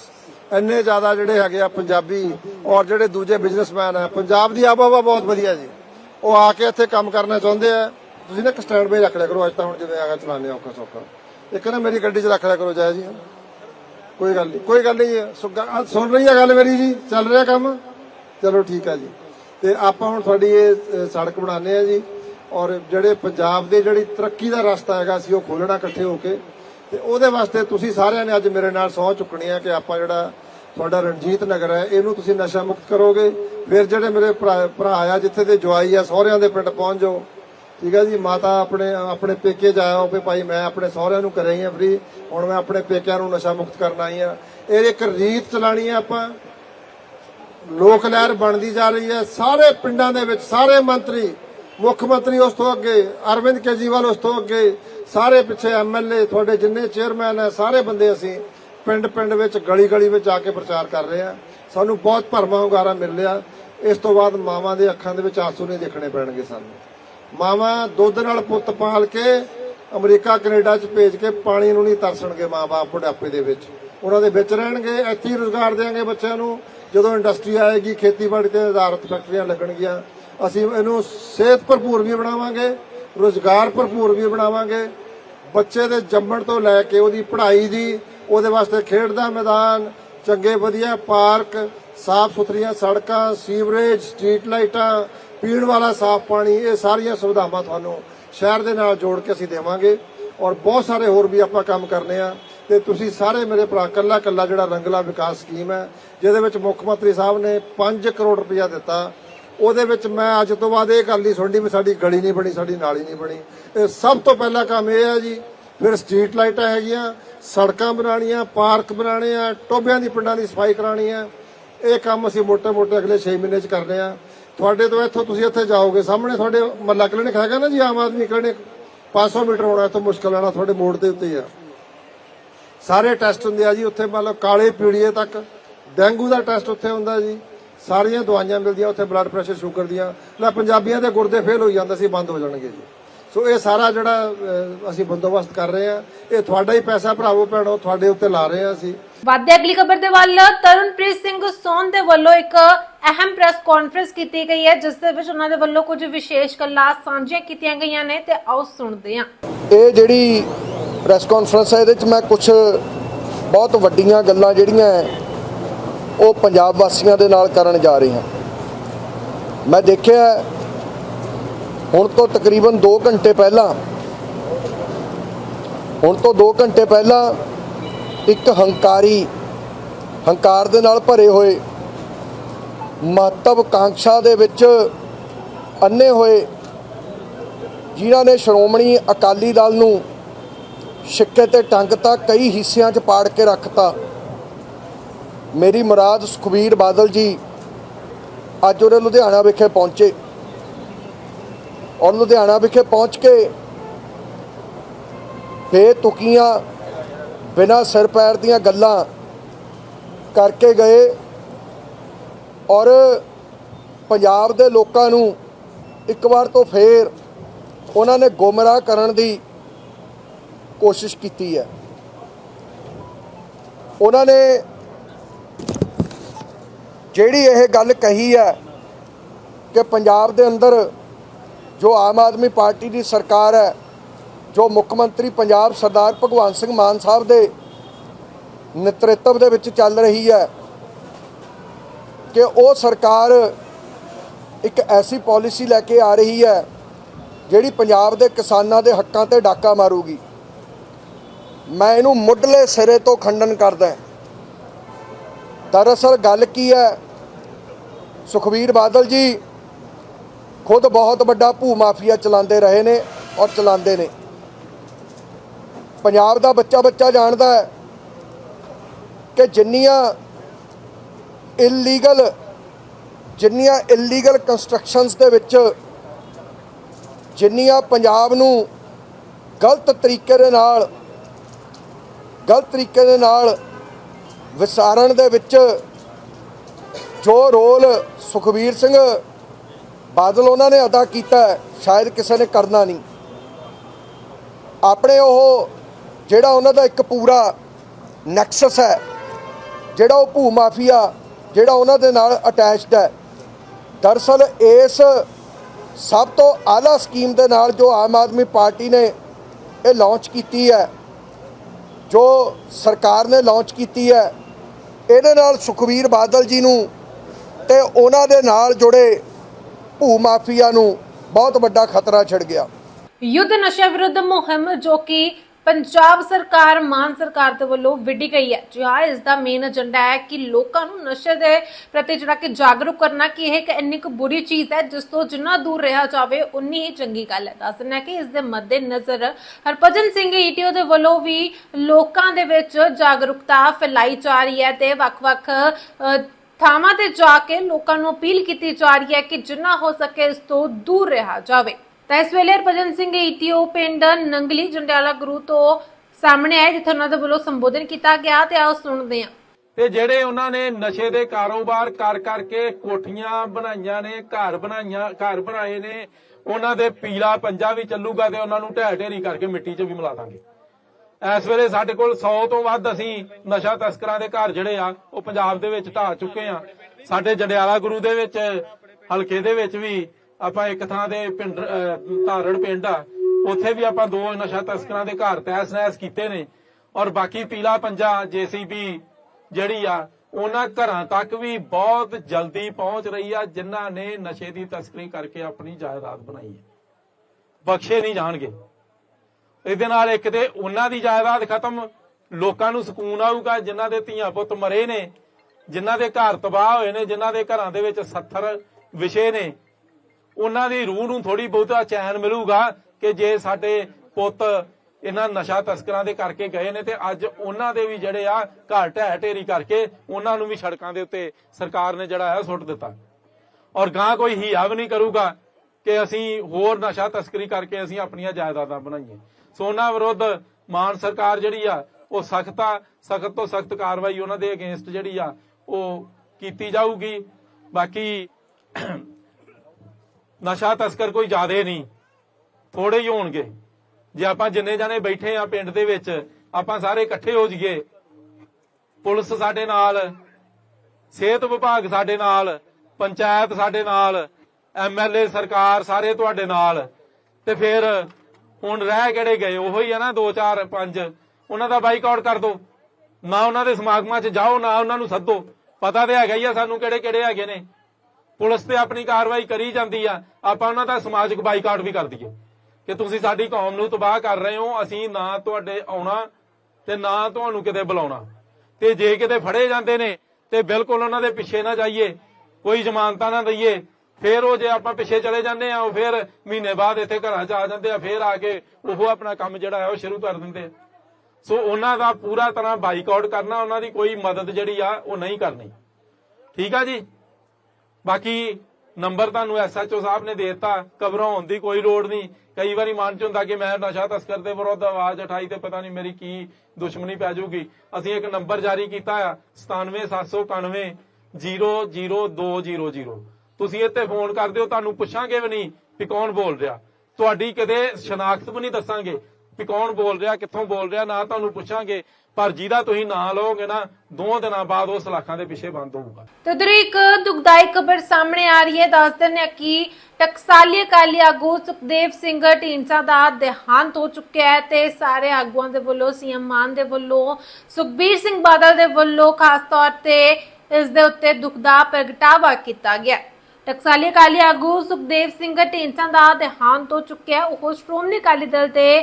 ਐਨੇ ਜ਼ਿਆਦਾ ਜਿਹੜੇ ਹੈਗੇ ਆ ਪੰਜਾਬੀ ਔਰ ਜਿਹੜੇ ਦੂਜੇ ਬਿਜ਼ਨਸਮੈਨ ਆ, ਪੰਜਾਬ ਦੀ ਆਬੋਹਵਾ ਬਹੁਤ ਵਧੀਆ ਜੀ। ਉਹ ਆ ਕੇ ਇੱਥੇ ਕੰਮ ਕਰਨਾ ਚਾਹੁੰਦੇ ਆ। ਤੁਸੀਂ ਨਾ ਇੱਕ ਸਟੈਂਡ 'ਤੇ ਰੱਖ ਲਿਆ ਕਰੋ, ਅੱਜ ਤਾਂ ਹੁਣ ਜਿਵੇਂ ਆਗਾ ਚਲਾਉਂਦੇ ਆ ਔਖਾ ਸੌਖਾ ਇੱਕ ਨਾ ਮੇਰੀ ਗੱਡੀ 'ਚ ਰੱਖ ਲਿਆ ਕਰੋ ਜਾਇ ਜੀ। ਕੋਈ ਗੱਲ ਨਹੀਂ, ਕੋਈ ਗੱਲ ਨਹੀਂ ਸੁਣ ਰਹੀ ਆ ਗੱਲ ਮੇਰੀ ਜੀ, ਚੱਲ ਰਿਹਾ ਕੰਮ? ਚਲੋ ਠੀਕ ਆ ਜੀ। ਤੇ ਆਪਾਂ ਹੁਣ ਤੁਹਾਡੀ ਇਹ ਸੜਕ ਬਣਾਉਂਦੇ ਆ ਜੀ। ਔਰ ਜਿਹੜੇ ਪੰਜਾਬ ਦੇ ਜਿਹੜੀ ਤਰੱਕੀ ਦਾ ਰਸਤਾ ਹੈਗਾ ਸੀ, ਉਹ ਖੋਲਣਾ ਇਕੱਠੇ ਹੋ ਕੇ। ਤੇ ਉਹਦੇ ਵਾਸਤੇ ਤੁਸੀਂ ਸਾਰਿਆਂ ਨੇ ਅੱਜ ਮੇਰੇ ਨਾਲ ਸਹੁੰ ਚੁੱਕਣੀ ਹੈ ਕਿ ਆਪਾਂ ਜਿਹੜਾ ਤੁਹਾਡਾ ਰਣਜੀਤ ਨਗਰ ਹੈ, ਇਹਨੂੰ ਤੁਸੀਂ ਨਸ਼ਾ ਮੁਕਤ ਕਰੋਗੇ। ਫਿਰ ਜਿਹੜੇ ਮੇਰੇ ਭਰਾ ਭਰਾ ਆ, ਜਿੱਥੇ ਦੇ ਜਵਾਈ ਆ, ਸਹੁਰਿਆਂ ਦੇ ਪਿੰਡ ਪਹੁੰਚ ਜਾਓ। ਠੀਕ ਹੈ ਜੀ, ਮਾਤਾ ਆਪਣੇ ਆਪਣੇ ਪੇਕੇ ਜਾਇਓ ਵੀ ਭਾਈ, ਮੈਂ ਆਪਣੇ ਸਹੁਰਿਆਂ ਨੂੰ ਕਰਾਈ ਆ ਫਰੀ ਹੁਣ ਮੈਂ ਆਪਣੇ ਪੇਕਿਆਂ ਨੂੰ ਨਸ਼ਾ ਮੁਕਤ ਕਰਨ ਆਈ ਆ। ਇਹ ਇੱਕ ਰੀਤ ਚਲਾਣੀ ਆ ਆਪਾਂ। ਲੋਕ ਲਹਿਰ ਬਣਦੀ ਜਾ ਰਹੀ ਹੈ, ਸਾਰੇ ਪਿੰਡਾਂ ਦੇ ਵਿੱਚ, ਸਾਰੇ ਮੰਤਰੀ, ਮੁੱਖ ਮੰਤਰੀ ਉਸ ਤੋਂ ਅੱਗੇ, ਅਰਵਿੰਦ ਕੇਜੀਵਾਲ ਉਸ ਤੋਂ ਅੱਗੇ, ਸਾਰੇ ਪਿੱਛੇ ਐਮਐਲਏ ਤੁਹਾਡੇ ਜਿੰਨੇ ਚੇਅਰਮੈਨ ਹੈ ਸਾਰੇ ਬੰਦੇ ਅਸੀਂ ਪਿੰਡ ਪਿੰਡ ਵਿੱਚ, ਗਲੀ ਗਲੀ ਵਿੱਚ ਜਾ ਕੇ ਪ੍ਰਚਾਰ ਕਰ ਰਹੇ ਹਾਂ ਸਾਨੂੰ ਬਹੁਤ ਭਰਮਾ ਹੁੰਗਾਰਾ ਮਿਲ ਰਿਹਾ। ਇਸ ਤੋਂ ਬਾਅਦ ਮਾਵਾਂ ਦੇ ਅੱਖਾਂ ਦੇ ਵਿੱਚ ਆਂਸੂ ਨਹੀਂ ਦੇਖਣੇ ਪੈਣਗੇ ਸਾਨੂੰ। ਮਾਵਾਂ ਦੁੱਧ ਨਾਲ ਪੁੱਤ ਪਾਲ ਕੇ ਅਮਰੀਕਾ, ਕੈਨੇਡਾ ਚ ਭੇਜ ਕੇ ਪਾਣੀ ਨੂੰ ਨਹੀਂ ਤਰਸਣਗੇ ਮਾਂ-ਬਾਪ ਬੁਢਾਪੇ ਦੇ ਵਿੱਚ। ਉਹਨਾਂ ਦੇ ਵਿੱਚ ਰਹਿਣਗੇ, ਇੱਥੇ ਹੀ ਰੋਜ਼ਗਾਰ ਦੇਵਾਂਗੇ ਬੱਚਿਆਂ ਨੂੰ। ਜਦੋਂ ਇੰਡਸਟਰੀ ਆਏਗੀ, ਖੇਤੀਬਾੜੀ ਤੇ ਆਧਾਰਿਤ ਫੈਕਟਰੀਆਂ ਲੱਗਣਗੀਆਂ। ਅਸੀਂ ਇਹਨੂੰ ਸਿਹਤ ਭਰਪੂਰ ਵੀ ਬਣਾਵਾਂਗੇ, ਰੋਜ਼ਗਾਰ ਭਰਪੂਰ ਵੀ ਬਣਾਵਾਂਗੇ। ਬੱਚੇ ਦੇ ਜੰਮਣ ਤੋਂ ਲੈ ਕੇ ਉਹਦੀ ਪੜ੍ਹਾਈ ਦੀ, ਉਹਦੇ ਵਾਸਤੇ ਖੇਡ ਦਾ ਮੈਦਾਨ, ਚੰਗੇ ਵਧੀਆ ਪਾਰਕ ਸਾਫ਼ ਸੁਥਰੀਆਂ ਸੜਕਾਂ, ਸੀਵਰੇਜ, ਸਟਰੀਟ ਲਾਈਟਾਂ ਪੀਣ ਵਾਲਾ ਸਾਫ਼ ਪਾਣੀ, ਇਹ ਸਾਰੀਆਂ ਸੁਵਿਧਾਵਾਂ ਤੁਹਾਨੂੰ ਸ਼ਹਿਰ ਦੇ ਨਾਲ ਜੋੜ ਕੇ ਅਸੀਂ ਦੇਵਾਂਗੇ। ਔਰ ਬਹੁਤ ਸਾਰੇ ਹੋਰ ਵੀ ਆਪਾਂ ਕੰਮ ਕਰਨੇ ਆ। ਤੇ ਤੁਸੀਂ ਸਾਰੇ ਮੇਰੇ ਭਰਾ ਕੱਲਾ ਕੱਲਾ ਜਿਹੜਾ ਰੰਗਲਾ ਵਿਕਾਸ ਸਕੀਮ ਹੈ, ਜਿਹਦੇ ਵਿੱਚ ਮੁੱਖ ਮੰਤਰੀ ਸਾਹਿਬ ਨੇ 5 ਕਰੋੜ ਰੁਪਇਆ ਦਿੱਤਾ। ਉਹਦੇ ਵਿੱਚ ਮੈਂ ਅੱਜ ਤੋਂ ਬਾਅਦ ਇਹ ਗੱਲ ਨਹੀਂ ਸੁਣਦੀ ਵੀ ਸਾਡੀ ਗਲੀ ਨਹੀਂ ਬਣੀ, ਸਾਡੀ ਨਾਲੀ ਨਹੀਂ ਬਣੀ। ਇਹ ਸਭ ਤੋਂ ਪਹਿਲਾ ਕੰਮ ਇਹ ਹੈ ਜੀ, ਫਿਰ ਸਟਰੀਟ ਲਾਈਟਾਂ ਹੈਗੀਆਂ, ਸੜਕਾਂ ਬਣਾਉਣੀਆਂ, ਪਾਰਕ ਬਣਾਉਣੇ ਆ ਟੋਬਿਆਂ ਦੀ ਪਿੰਡਾਂ ਦੀ ਸਫ਼ਾਈ ਕਰਾਉਣੀ ਆ। ਇਹ ਕੰਮ ਅਸੀਂ ਮੋਟੇ-ਮੋਟੇ ਅਗਲੇ 6 ਮਹੀਨੇ 'ਚ ਕਰਦੇ ਆ। ਤੁਹਾਡੇ ਤੋਂ ਇੱਥੋਂ ਤੁਸੀਂ ਇੱਥੇ ਜਾਓਗੇ, ਸਾਹਮਣੇ ਤੁਹਾਡੇ ਮੱਲਾ ਕਲੀਨਿਕ ਹੈਗਾ ਨਾ ਜੀ, ਆਮ ਆਦਮੀ ਕਲੀਨਿਕ 500 ਮੀਟਰ ਹੋਣਾ ਇੱਥੋਂ ਮੁਸ਼ਕਲ ਆਣਾ ਤੁਹਾਡੇ ਮੋੜ ਦੇ ਉੱਤੇ ਆ। ਸਾਰੇ ਟੈਸਟ ਹੁੰਦੇ ਆ ਜੀ, ਉੱਥੇ ਮਤਲਬ ਕਾਲੇ ਪੀੜੀਏ ਤੱਕ, ਡੈਂਗੂ ਦਾ ਟੈਸਟ ਉੱਥੇ ਹੁੰਦਾ ਜੀ, ਸਾਰੀਆਂ ਦਵਾਈਆਂ ਮਿਲਦੀਆਂ ਉੱਥੇ ਬਲੱਡ ਪ੍ਰੈਸ਼ਰ ਸ਼ੂਗਰ ਦੀਆਂ, ਲੈ ਪੰਜਾਬੀਆਂ ਦੇ ਗੁਰਦੇ ਫੇਲ ਹੋ ਜਾਂਦਾ ਸੀ, ਬੰਦ ਹੋ ਜਾਣਗੇ ਜੀ। ਸੋ ਇਹ ਸਾਰਾ ਜਿਹੜਾ ਅਸੀਂ ਬੰਦੋਬਸਤ ਕਰ ਰਹੇ ਆ, ਇਹ ਤੁਹਾਡਾ ਹੀ ਪੈਸਾ ਭਰਾਵੋ ਭੈਣੋ, ਤੁਹਾਡੇ ਉੱਤੇ ਲਾ ਰਹੇ ਆ ਅਸੀਂ। ਵਾਧੇ ਅਗਲੀ ਖਬਰ ਦੇ ਵੱਲ, ਤਰਨਪ੍ਰੀਤ ਸਿੰਘ ਸੋਨ ਦੇ ਵੱਲੋਂ ਇੱਕ ਅਹਿਮ ਪ੍ਰੈਸ ਕਾਨਫਰੰਸ ਕੀਤੀ ਗਈ ਹੈ, ਜਿਸ ਦੇ ਵਿੱਚ ਉਹਨਾਂ ਦੇ ਵੱਲੋਂ ਕੁਝ ਵਿਸ਼ੇਸ਼ ਗੱਲਾਂ ਸਾਂਝੀਆਂ ਕੀਤੀਆਂ ਗਈਆਂ ਨੇ, ਤੇ ਆਓ ਸੁਣਦੇ ਹਾਂ। ਇਹ ਜਿਹੜੀ ਪ੍ਰੈਸ ਕਾਨਫਰੰਸ ਹੈ, ਇਹਦੇ ਵਿੱਚ ਮੈਂ ਕੁਝ ਬਹੁਤ ਵੱਡੀਆਂ ਗੱਲਾਂ ਜਿਹੜੀਆਂ ਉਹ ਪੰਜਾਬ ਵਾਸੀਆਂ ਦੇ ਨਾਲ ਕਰਨ ਜਾ ਰਹੀ ਹਾਂ। ਮੈਂ ਦੇਖਿਆ ਹੁਣ ਤੋਂ ਤਕਰੀਬਨ 2 ਘੰਟੇ ਪਹਿਲਾਂ, ਹੁਣ ਤੋਂ 2 ਘੰਟੇ ਪਹਿਲਾਂ ਇੱਕ ਹੰਕਾਰੀ, ਹੰਕਾਰ ਦੇ ਨਾਲ ਭਰੇ ਹੋਏ ਮਹੱਤਵਕਾਂਖਸ਼ਾ ਦੇ ਵਿੱਚ ਅੰਨੇ ਹੋਏ ਜਿਨ੍ਹਾਂ ਨੇ ਸ਼੍ਰੋਮਣੀ ਅਕਾਲੀ ਦਲ ਨੂੰ ਸਿੱਕੇ ਤੇ ਟੰਗਤਾ ਕਈ ਹਿੱਸਿਆਂ 'ਚ ਪਾੜ ਕੇ ਰੱਖਤਾ ਮੇਰੀ ਮੁਰਾਦ ਸੁਖਬੀਰ ਬਾਦਲ ਜੀ ਅੱਜ ਉਹਦੇ ਲੁਧਿਆਣਾ ਵਿਖੇ ਪਹੁੰਚੇ। ਔਰ ਲੁਧਿਆਣਾ ਵਿਖੇ ਪਹੁੰਚ ਕੇ ਬੇਤੁਕੀਆਂ ਬਿਨਾਂ ਸਿਰ ਪੈਰ ਦੀਆਂ ਗੱਲਾਂ ਕਰਕੇ ਗਏ। ਔਰ ਪੰਜਾਬ ਦੇ ਲੋਕਾਂ ਨੂੰ ਇੱਕ ਵਾਰ ਤੋਂ ਫੇਰ ਉਹਨਾਂ ਨੇ ਗੁੰਮਰਾਹ ਕਰਨ ਦੀ ਕੋਸ਼ਿਸ਼ ਕੀਤੀ ਹੈ। ਉਹਨਾਂ ਨੇ ਜਿਹੜੀ ਇਹ ਗੱਲ ਕਹੀ ਹੈ ਕਿ ਪੰਜਾਬ ਦੇ ਅੰਦਰ ਜੋ ਆਮ ਆਦਮੀ ਪਾਰਟੀ ਦੀ ਸਰਕਾਰ ਹੈ, ਜੋ ਮੁੱਖ ਮੰਤਰੀ ਪੰਜਾਬ ਸਰਦਾਰ ਭਗਵੰਤ ਸਿੰਘ ਮਾਨ ਸਾਹਿਬ ਦੇ ਨੇਤਰਤਵ ਦੇ ਵਿੱਚ ਚੱਲ ਰਹੀ ਹੈ ਕਿ ਉਹ ਸਰਕਾਰ ਇੱਕ ਐਸੀ ਪਾਲਿਸੀ ਲੈ ਕੇ ਆ ਰਹੀ ਹੈ ਜਿਹੜੀ ਪੰਜਾਬ ਦੇ ਕਿਸਾਨਾਂ ਦੇ ਹੱਕਾਂ ਤੇ ਡਾਕਾ ਮਾਰੂਗੀ। ਮੈਂ ਇਹਨੂੰ ਮੁੱਢਲੇ ਸਿਰੇ ਤੋਂ ਖੰਡਨ ਕਰਦਾ ਹਾਂ। ਦਰਅਸਲ ਗੱਲ ਕੀ ਹੈ? ਸੁਖਬੀਰ ਬਾਦਲ ਜੀ ਖੁਦ ਬਹੁਤ ਵੱਡਾ ਭੂ ਮਾਫੀਆ ਚਲਾਉਂਦੇ ਰਹੇ ਨੇ ਔਰ ਚਲਾਉਂਦੇ ਨੇ। ਪੰਜਾਬ ਦਾ ਬੱਚਾ ਬੱਚਾ ਜਾਣਦਾ ਹੈ ਕਿ ਜਿੰਨੀਆਂ ਇਲੀਗਲ ਜਿੰਨੀਆਂ ਇਲੀਗਲ ਕੰਸਟਰਕਸ਼ਨਸ ਦੇ ਵਿੱਚ ਜਿੰਨੀਆਂ ਪੰਜਾਬ ਨੂੰ ਗਲਤ ਤਰੀਕੇ ਦੇ ਨਾਲ, ਗਲਤ ਤਰੀਕੇ ਦੇ ਨਾਲ ਵਿਸਾਰਨ ਦੇ ਵਿੱਚ ਜੋ ਰੋਲ ਸੁਖਬੀਰ ਸਿੰਘ ਬਾਦਲ ਉਹਨਾਂ ਨੇ ਅਦਾ ਕੀਤਾ, ਸ਼ਾਇਦ ਕਿਸੇ ਨੇ ਕਰਨਾ ਨਹੀਂ। ਆਪਣੇ ਉਹ ਜਿਹੜਾ ਉਹਨਾਂ ਦਾ ਇੱਕ ਪੂਰਾ ਨੈਕਸਸ ਹੈ, ਜਿਹੜਾ ਉਹ ਭੂ ਮਾਫੀਆ ਜਿਹੜਾ ਉਹਨਾਂ ਦੇ ਨਾਲ ਅਟੈਚਡ ਹੈ। ਦਰਸਲ ਇਸ ਸਭ ਤੋਂ ਆਲਾ ਸਕੀਮ ਦੇ ਨਾਲ ਜੋ ਆਮ ਆਦਮੀ ਪਾਰਟੀ ਨੇ ਇਹ ਲਾਂਚ ਕੀਤੀ ਹੈ, ਜੋ ਸਰਕਾਰ ਨੇ ਲਾਂਚ ਕੀਤੀ ਹੈ, ਇਹਦੇ ਨਾਲ ਸੁਖਬੀਰ ਬਾਦਲ ਜੀ ਨੂੰ ਤੇ ਉਹਨਾਂ ਦੇ ਨਾਲ ਜੁੜੇ ਭੂ ਮਾਫੀਆ ਨੂੰ ਬਹੁਤ ਵੱਡਾ ਖਤਰਾ ਛਿੜ ਗਿਆ। ਯੁੱਧ ਨਸ਼ਾ ਵਿਰੁੱਧ ਮੁਹਿੰਮ ਜੋ ਕਿ ਪੰਜਾਬ ਸਰਕਾਰ, ਮਾਨ ਸਰਕਾਰ ਦੇ ਵੱਲੋਂ ਵਿੱਢੀ ਗਈ ਹੈ। ਜੀ ਇਸ ਦਾ ਮੇਨ ਏਜੰਡਾ ਹੈ ਕਿ ਲੋਕਾਂ ਨੂੰ ਨਸ਼ੇ ਦੇ ਪ੍ਰਤੀ ਜਿਹੜਾ ਕਿ ਜਾਗਰੂਕ ਕਰਨਾ, ਕਿ ਇਹ ਇੱਕ ਇੰਨੀ ਕੁ ਬੁਰੀ ਚੀਜ਼ ਹੈ, ਜਿਸ ਤੋਂ ਜਿੰਨਾ ਦੂਰ ਰਿਹਾ ਜਾਵੇ, ਉਨੀ ਹੀ ਚੰਗੀ ਗੱਲ ਹੈ। ਦੱਸਣਾ ਕਿ ਇਸ ਦੇ ਮੱਦੇ ਨਜ਼ਰ ਹਰਭਜਨ ਸਿੰਘ ਈਟੀਓ ਦੇ ਵੱਲੋਂ ਵੀ ਲੋਕਾਂ ਦੇ ਵਿੱਚ ਜਾਗਰੂਕਤਾ ਫੈਲਾਈ ਜਾ ਰਹੀ ਹੈ ਤੇ ਵੱਖ-ਵੱਖ ਥਾਵਾਂ ਤੇ ਜਾ ਕੇ ਲੋਕਾਂ ਨੂੰ ਅਪੀਲ ਕੀਤੀ ਜਾ ਰਹੀ ਹੈ ਕਿ ਜਿੰਨਾ ਹੋ ਸਕੇ ਇਸ ਤੋਂ ਦੂਰ ਰਿਹਾ ਜਾਵੇ। ਤਾਂ ਇਸ ਵੇਲੇ ਹਰਭਜਨ ਸਿੰਘ ਈਟੀਓ ਪਿੰਡ ਨੰਗਲੀ ਜੰਡਿਆਲਾ ਗੁਰੂ ਤੋਂ ਸਾਹਮਣੇ ਆਏ, ਜਿੱਥੇ ਉਹਨਾਂ ਦੇ ਵੱਲੋਂ ਸੰਬੋਧਨ ਕੀਤਾ ਗਿਆ ਤੇ ਆਓ ਸੁਣਦੇ ਹਾਂ। ਤੇ ਜਿਹੜੇ ਉਹਨਾਂ ਨੇ ਨਸ਼ੇ ਦੇ ਕਾਰੋਬਾਰ ਕਰ ਕਰਕੇ ਕੋਠੀਆਂ ਬਣਾਈਆਂ ਨੇ, ਘਰ ਬਣਾਈਆਂ, ਘਰ ਬਣਾਏ ਨੇ, ਉਹਨਾਂ ਦੇ ਪੀਲਾ ਪੰਜਾ ਵੀ ਚੱਲੂਗਾ ਤੇ ਉਹਨਾਂ ਨੂੰ ਢਹਿ ਢੇਰੀ ਕਰਕੇ ਮਿੱਟੀ 'ਚ ਵੀ ਮਿਲਾ ਦਾਂਗੇ। ਇਸ ਵੇਲੇ ਸਾਡੇ ਕੋਲ 100 ਤੋਂ ਵੱਧ ਅਸੀਂ ਨਸ਼ਾ ਤਸਕਰਾਂ ਦੇ ਘਰ ਜਿਹੜੇ ਆ, ਉਹ ਪੰਜਾਬ ਦੇ ਵਿੱਚ ਢਾ ਚੁੱਕੇ ਆ। ਸਾਡੇ ਜੰਡਿਆਲਾ ਗੁਰੂ ਦੇ ਵਿੱਚ, ਹਲਕੇ ਦੇ ਵਿੱਚ ਵੀ ਆਪਾਂ ਇੱਕ ਥਾਂ ਦੇ ਪਿੰਡ ਧਾਰੜ ਪਿੰਡ ਆ, ਉੱਥੇ ਵੀ ਆਪਾਂ ਦੋ ਨਸ਼ਾ ਤਸਕਰਾਂ ਦੇ ਘਰ ਤਹਿਸ ਨਹਿਸ ਕੀਤੇ ਨੇ। ਔਰ ਬਾਕੀ ਪੀਲਾ ਪੰਜਾ ਜੀਸੀਬੀ ਜਿਹੜੀ ਆ, ਉਹਨਾਂ ਘਰਾਂ ਤੱਕ ਵੀ ਬਹੁਤ ਜਲਦੀ ਪਹੁੰਚ ਰਹੀ ਆ, ਜਿਨ੍ਹਾਂ ਨੇ ਨਸ਼ੇ ਦੀ ਤਸਕਰੀ ਕਰਕੇ ਆਪਣੀ ਜਾਇਦਾਦ ਬਣਾਈ ਹੈ। ਬਖਸ਼ੇ ਨਹੀਂ ਜਾਣਗੇ। ਇਹਦੇ ਨਾਲ ਇੱਕ ਤੇ ਉਹਨਾਂ ਦੀ ਜਾਇਦਾਦ ਖਤਮ, ਲੋਕਾਂ ਨੂੰ ਸਕੂਨ ਆਊਗਾ, ਜਿਨ੍ਹਾਂ ਦੇ ਧੀਆਂ ਪੁੱਤ ਮਰੇ ਨੇ, ਜਿਨ੍ਹਾਂ ਦੇ ਘਰ ਤਬਾਹ ਹੋਏ ਨੇ, ਜਿਨ੍ਹਾਂ ਦੇ ਘਰਾਂ ਦੇ ਵਿੱਚ 70 ਵਿਸ਼ੇ ਨੇ। ਉਹਨਾਂ ਦੀ ਰੂਹ ਨੂੰ ਥੋੜੀ ਬਹੁਤਾ ਚੈਨ ਮਿਲੂਗਾ ਕਿ ਜੇ ਸਾਡੇ ਪੁੱਤ ਇਹਨਾਂ ਨਸ਼ਾ ਤਸਕਰਾਂ ਦੇ ਕਰਕੇ ਗਏ ਨੇ ਤੇ ਅੱਜ ਉਹਨਾਂ ਦੇ ਵੀ ਜਿਹੜੇ ਆ ਘਰ ਢਹਿ ਢੇਰੀ ਕਰਕੇ ਉਹਨਾਂ ਨੂੰ ਵੀ ਸੜਕਾਂ ਦੇ ਉੱਤੇ ਸਰਕਾਰ ਨੇ ਜਿਹੜਾ ਆ ਸੁੱਟ ਦਿੱਤਾ। ਔਰ ਗਾਂ ਕੋਈ ਹਿਆ ਵੀ ਨਹੀਂ ਕਰੂਗਾ ਕਿ ਅਸੀਂ ਹੋਰ ਨਸ਼ਾ ਤਸਕਰੀ ਕਰਕੇ ਅਸੀਂ ਆਪਣੀਆਂ ਜਾਇਦਾਦਾਂ ਬਣਾਈਏ ਸੋ ਸੋਨਾ ਵਿਰੁੱਧ ਮਾਨ ਸਰਕਾਰ ਜਿਹੜੀ ਆ, ਉਹ ਸਖਤਾ ਸਖਤ ਤੋਂ ਸਖਤ ਕਾਰਵਾਈ ਉਹਨਾਂ ਦੇ ਅਗੇਂਸਟ ਜਿਹੜੀ ਆ, ਉਹ ਕੀਤੀ ਜਾਊਗੀ। ਬਾਕੀ ਨਸ਼ਾ ਤਸਕਰ ਕੋਈ ਜ਼ਿਆਦੇ ਨਹੀਂ। ਥੋੜੇ ਹੀ ਹੋਣਗੇ। ਜੇ ਆਪਾਂ ਜਿੰਨੇ ਜਾਣੇ ਬੈਠੇ ਆ ਪਿੰਡ ਦੇ ਵਿੱਚ, ਆਪਾਂ ਸਾਰੇ ਇਕੱਠੇ ਹੋ ਜਾਈਏ। ਪੁਲਿਸ ਸਾਡੇ ਨਾਲ, ਸਿਹਤ ਵਿਭਾਗ ਸਾਡੇ ਨਾਲ, ਪੰਚਾਇਤ ਸਾਡੇ ਨਾਲ ਐਮਐਲਏ ਸਰਕਾਰ ਸਾਰੇ ਤੁਹਾਡੇ ਨਾਲ। ਤੇ ਫਿਰ ਹੁਣ ਰਹਿ ਕਿਹੜੇ ਗਏ? ਉਹੋ ਹੀ ਆ ਨਾ 2 4 5 ਉਹਨਾਂ ਦਾ ਬਾਈਕਾਟ ਕਰ ਦੋ। ਨਾ ਉਹਨਾਂ ਦੇ ਸਮਾਗਮਾਂ 'ਚ ਜਾਓ, ਨਾ ਉਹਨਾਂ ਨੂੰ ਸੱਦੋ। ਪਤਾ ਤੇ ਹੈਗਾ ਹੀ ਆ ਸਾਨੂੰ ਕਿਹੜੇ ਕਿਹੜੇ ਹੈਗੇ ਨੇ। ਪੁਲਿਸ ਤੇ ਆਪਣੀ ਕਾਰਵਾਈ ਕਰੀ ਜਾਂਦੀ ਆ, ਆਪਾਂ ਉਹਨਾਂ ਦਾ ਸਮਾਜਿਕ ਬਾਈਕਾਟ ਵੀ ਕਰ ਦਈਏ। ਕਿ ਤੁਸੀਂ ਸਾਡੀ ਕੌਮ ਨੂੰ ਤਬਾਹ ਕਰ ਰਹੇ ਹੋ, ਅਸੀਂ ਨਾ ਤੁਹਾਡੇ ਆਉਣਾ ਤੇ ਨਾ ਤੁਹਾਨੂੰ ਕਿਤੇ ਬੁਲਾਉਣਾ। ਤੇ ਜੇ ਕਿਤੇ ਫੜੇ ਜਾਂਦੇ ਨੇ, ਤੇ ਬਿਲਕੁਲ ਉਹਨਾਂ ਦੇ ਪਿੱਛੇ ਨਾ ਜਾਈਏ, ਕੋਈ ਜ਼ਮਾਨਤਾਂ ਨਾ ਦਈਏ, ਫੇਰ ਉਹ ਜੇ ਆਪਾਂ ਪਿੱਛੇ ਚਲੇ ਜਾਂਦੇ ਆ, ਉਹ ਫੇਰ ਮਹੀਨੇ ਬਾਅਦ ਇੱਥੇ ਘਰਾਂ 'ਚ ਆ ਜਾਂਦੇ ਆ, ਫੇਰ ਆ ਕੇ ਉਹ ਆਪਣਾ ਕੰਮ ਜਿਹੜਾ ਹੈ ਉਹ ਸ਼ੁਰੂ ਕਰ ਦਿੰਦੇ ਆ। ਸੋ ਉਹਨਾਂ ਦਾ ਪੂਰਾ ਤਰ੍ਹਾਂ ਬਾਈਕਾਟ ਕਰਨਾ, ਉਹਨਾਂ ਦੀ ਕੋਈ ਮਦਦ ਜਿਹੜੀ ਆ, ਉਹ ਨਹੀਂ ਕਰਨੀ। ਠੀਕ ਆ ਜੀ? ਬਾਕੀ ਨੰਬਰ ਤੁਹਾਨੂੰ ਐਸਐਚਓ ਸਾਹਿਬ ਨੇ ਦੇ ਘਬਰਾਉਣ ਦੀ ਕੋਈ ਲੋੜ ਨਹੀਂ। ਕਈ ਵਾਰੀ ਮਨ ਚ ਹੁੰਦਾ ਕਿ ਮੈਂ ਨਸ਼ਾ ਤਸਕਰ ਦੇ ਵਿਰੁੱਧ ਆਵਾਜ਼ ਉਠਾਈ ਤੇ ਪਤਾ ਨਹੀਂ ਮੇਰੀ ਕੀ ਦੁਸ਼ਮਣੀ ਪੈ ਜਾਊਗੀ। ਅਸੀਂ ਇੱਕ ਨੰਬਰ ਜਾਰੀ ਕੀਤਾ ਆ 97791 00200 ਤੁਸੀਂ ਇੱਥੇ ਫੋਨ ਕਰਦੇ ਹੋ ਤੁਹਾਨੂੰ ਪੁੱਛਾਂਗੇ ਵੀ ਨਹੀਂ ਵੀ ਕੌਣ ਬੋਲ ਰਿਹਾ। ਤੁਹਾਡੀ ਕਦੇ ਸ਼ਨਾਖਤ ਵੀ ਨਹੀਂ ਦੱਸਾਂਗੇ। ਵੀ ਕੌਣ ਬੋਲ ਰਿਹਾ, ਕਿੱਥੋਂ ਬੋਲ ਰਿਹਾ, ਨਾ ਤੁਹਾਨੂੰ ਪੁੱਛਾਂਗੇ, ਪਰ ਜਿਹਦਾ ਤੁਸੀਂ ਨਾਂ ਲਓਗੇ ਨਾ ਦੋ ਦਿਨਾਂ ਬਾਅਦ ਉਹ ਸਲਾਖਾਂ ਦੇ ਪਿੱਛੇ ਬੰਦ ਹੋਊਗਾ ਤੇ ਉਧਰ ਇੱਕ ਦੁਖਦਾਈ ਖਬਰ ਸਾਹਮਣੇ ਆ ਰਹੀ ਹੈ, ਦੱਸ ਦਿੰਦੇ ਕਿ ਟਕਸਾਲੀ ਅਕਾਲੀ ਆਗੂ ਸੁਖਦੇਵ ਸਿੰਘ ਢੀਂਡਸਾ ਦਾ ਦੇਹਾਂਤ ਹੋ ਚੁੱਕਿਆ ਹੈ ਤੇ ਸਾਰੇ ਆਗੂਆਂ ਦੇ ਵੱਲੋਂ, ਸੀਐਮ ਮਾਨ ਦੇ ਵੱਲੋਂ, ਸੁਖਬੀਰ ਸਿੰਘ ਬਾਦਲ ਦੇ ਵੱਲੋਂ ਖਾਸ ਤੌਰ ਤੇ ਇਸ ਦੇ ਉੱਤੇ ਦੁੱਖ ਦਾ ਪ੍ਰਗਟਾਵਾ ਕੀਤਾ ਗਿਆ ਟਕਸਾਲੀ ਅਕਾਲੀ ਆਗੂ ਸੁਖਦੇਵ ਸਿੰਘ ਢੀਂਡਸਾ ਦਾ ਦੇਹਾਂਤ ਹੋ ਚੁੱਕਿਆ ਹੈ। ਉਹ ਸ਼੍ਰੋਮਣੀ ਅਕਾਲੀ ਦਲ ਦੇ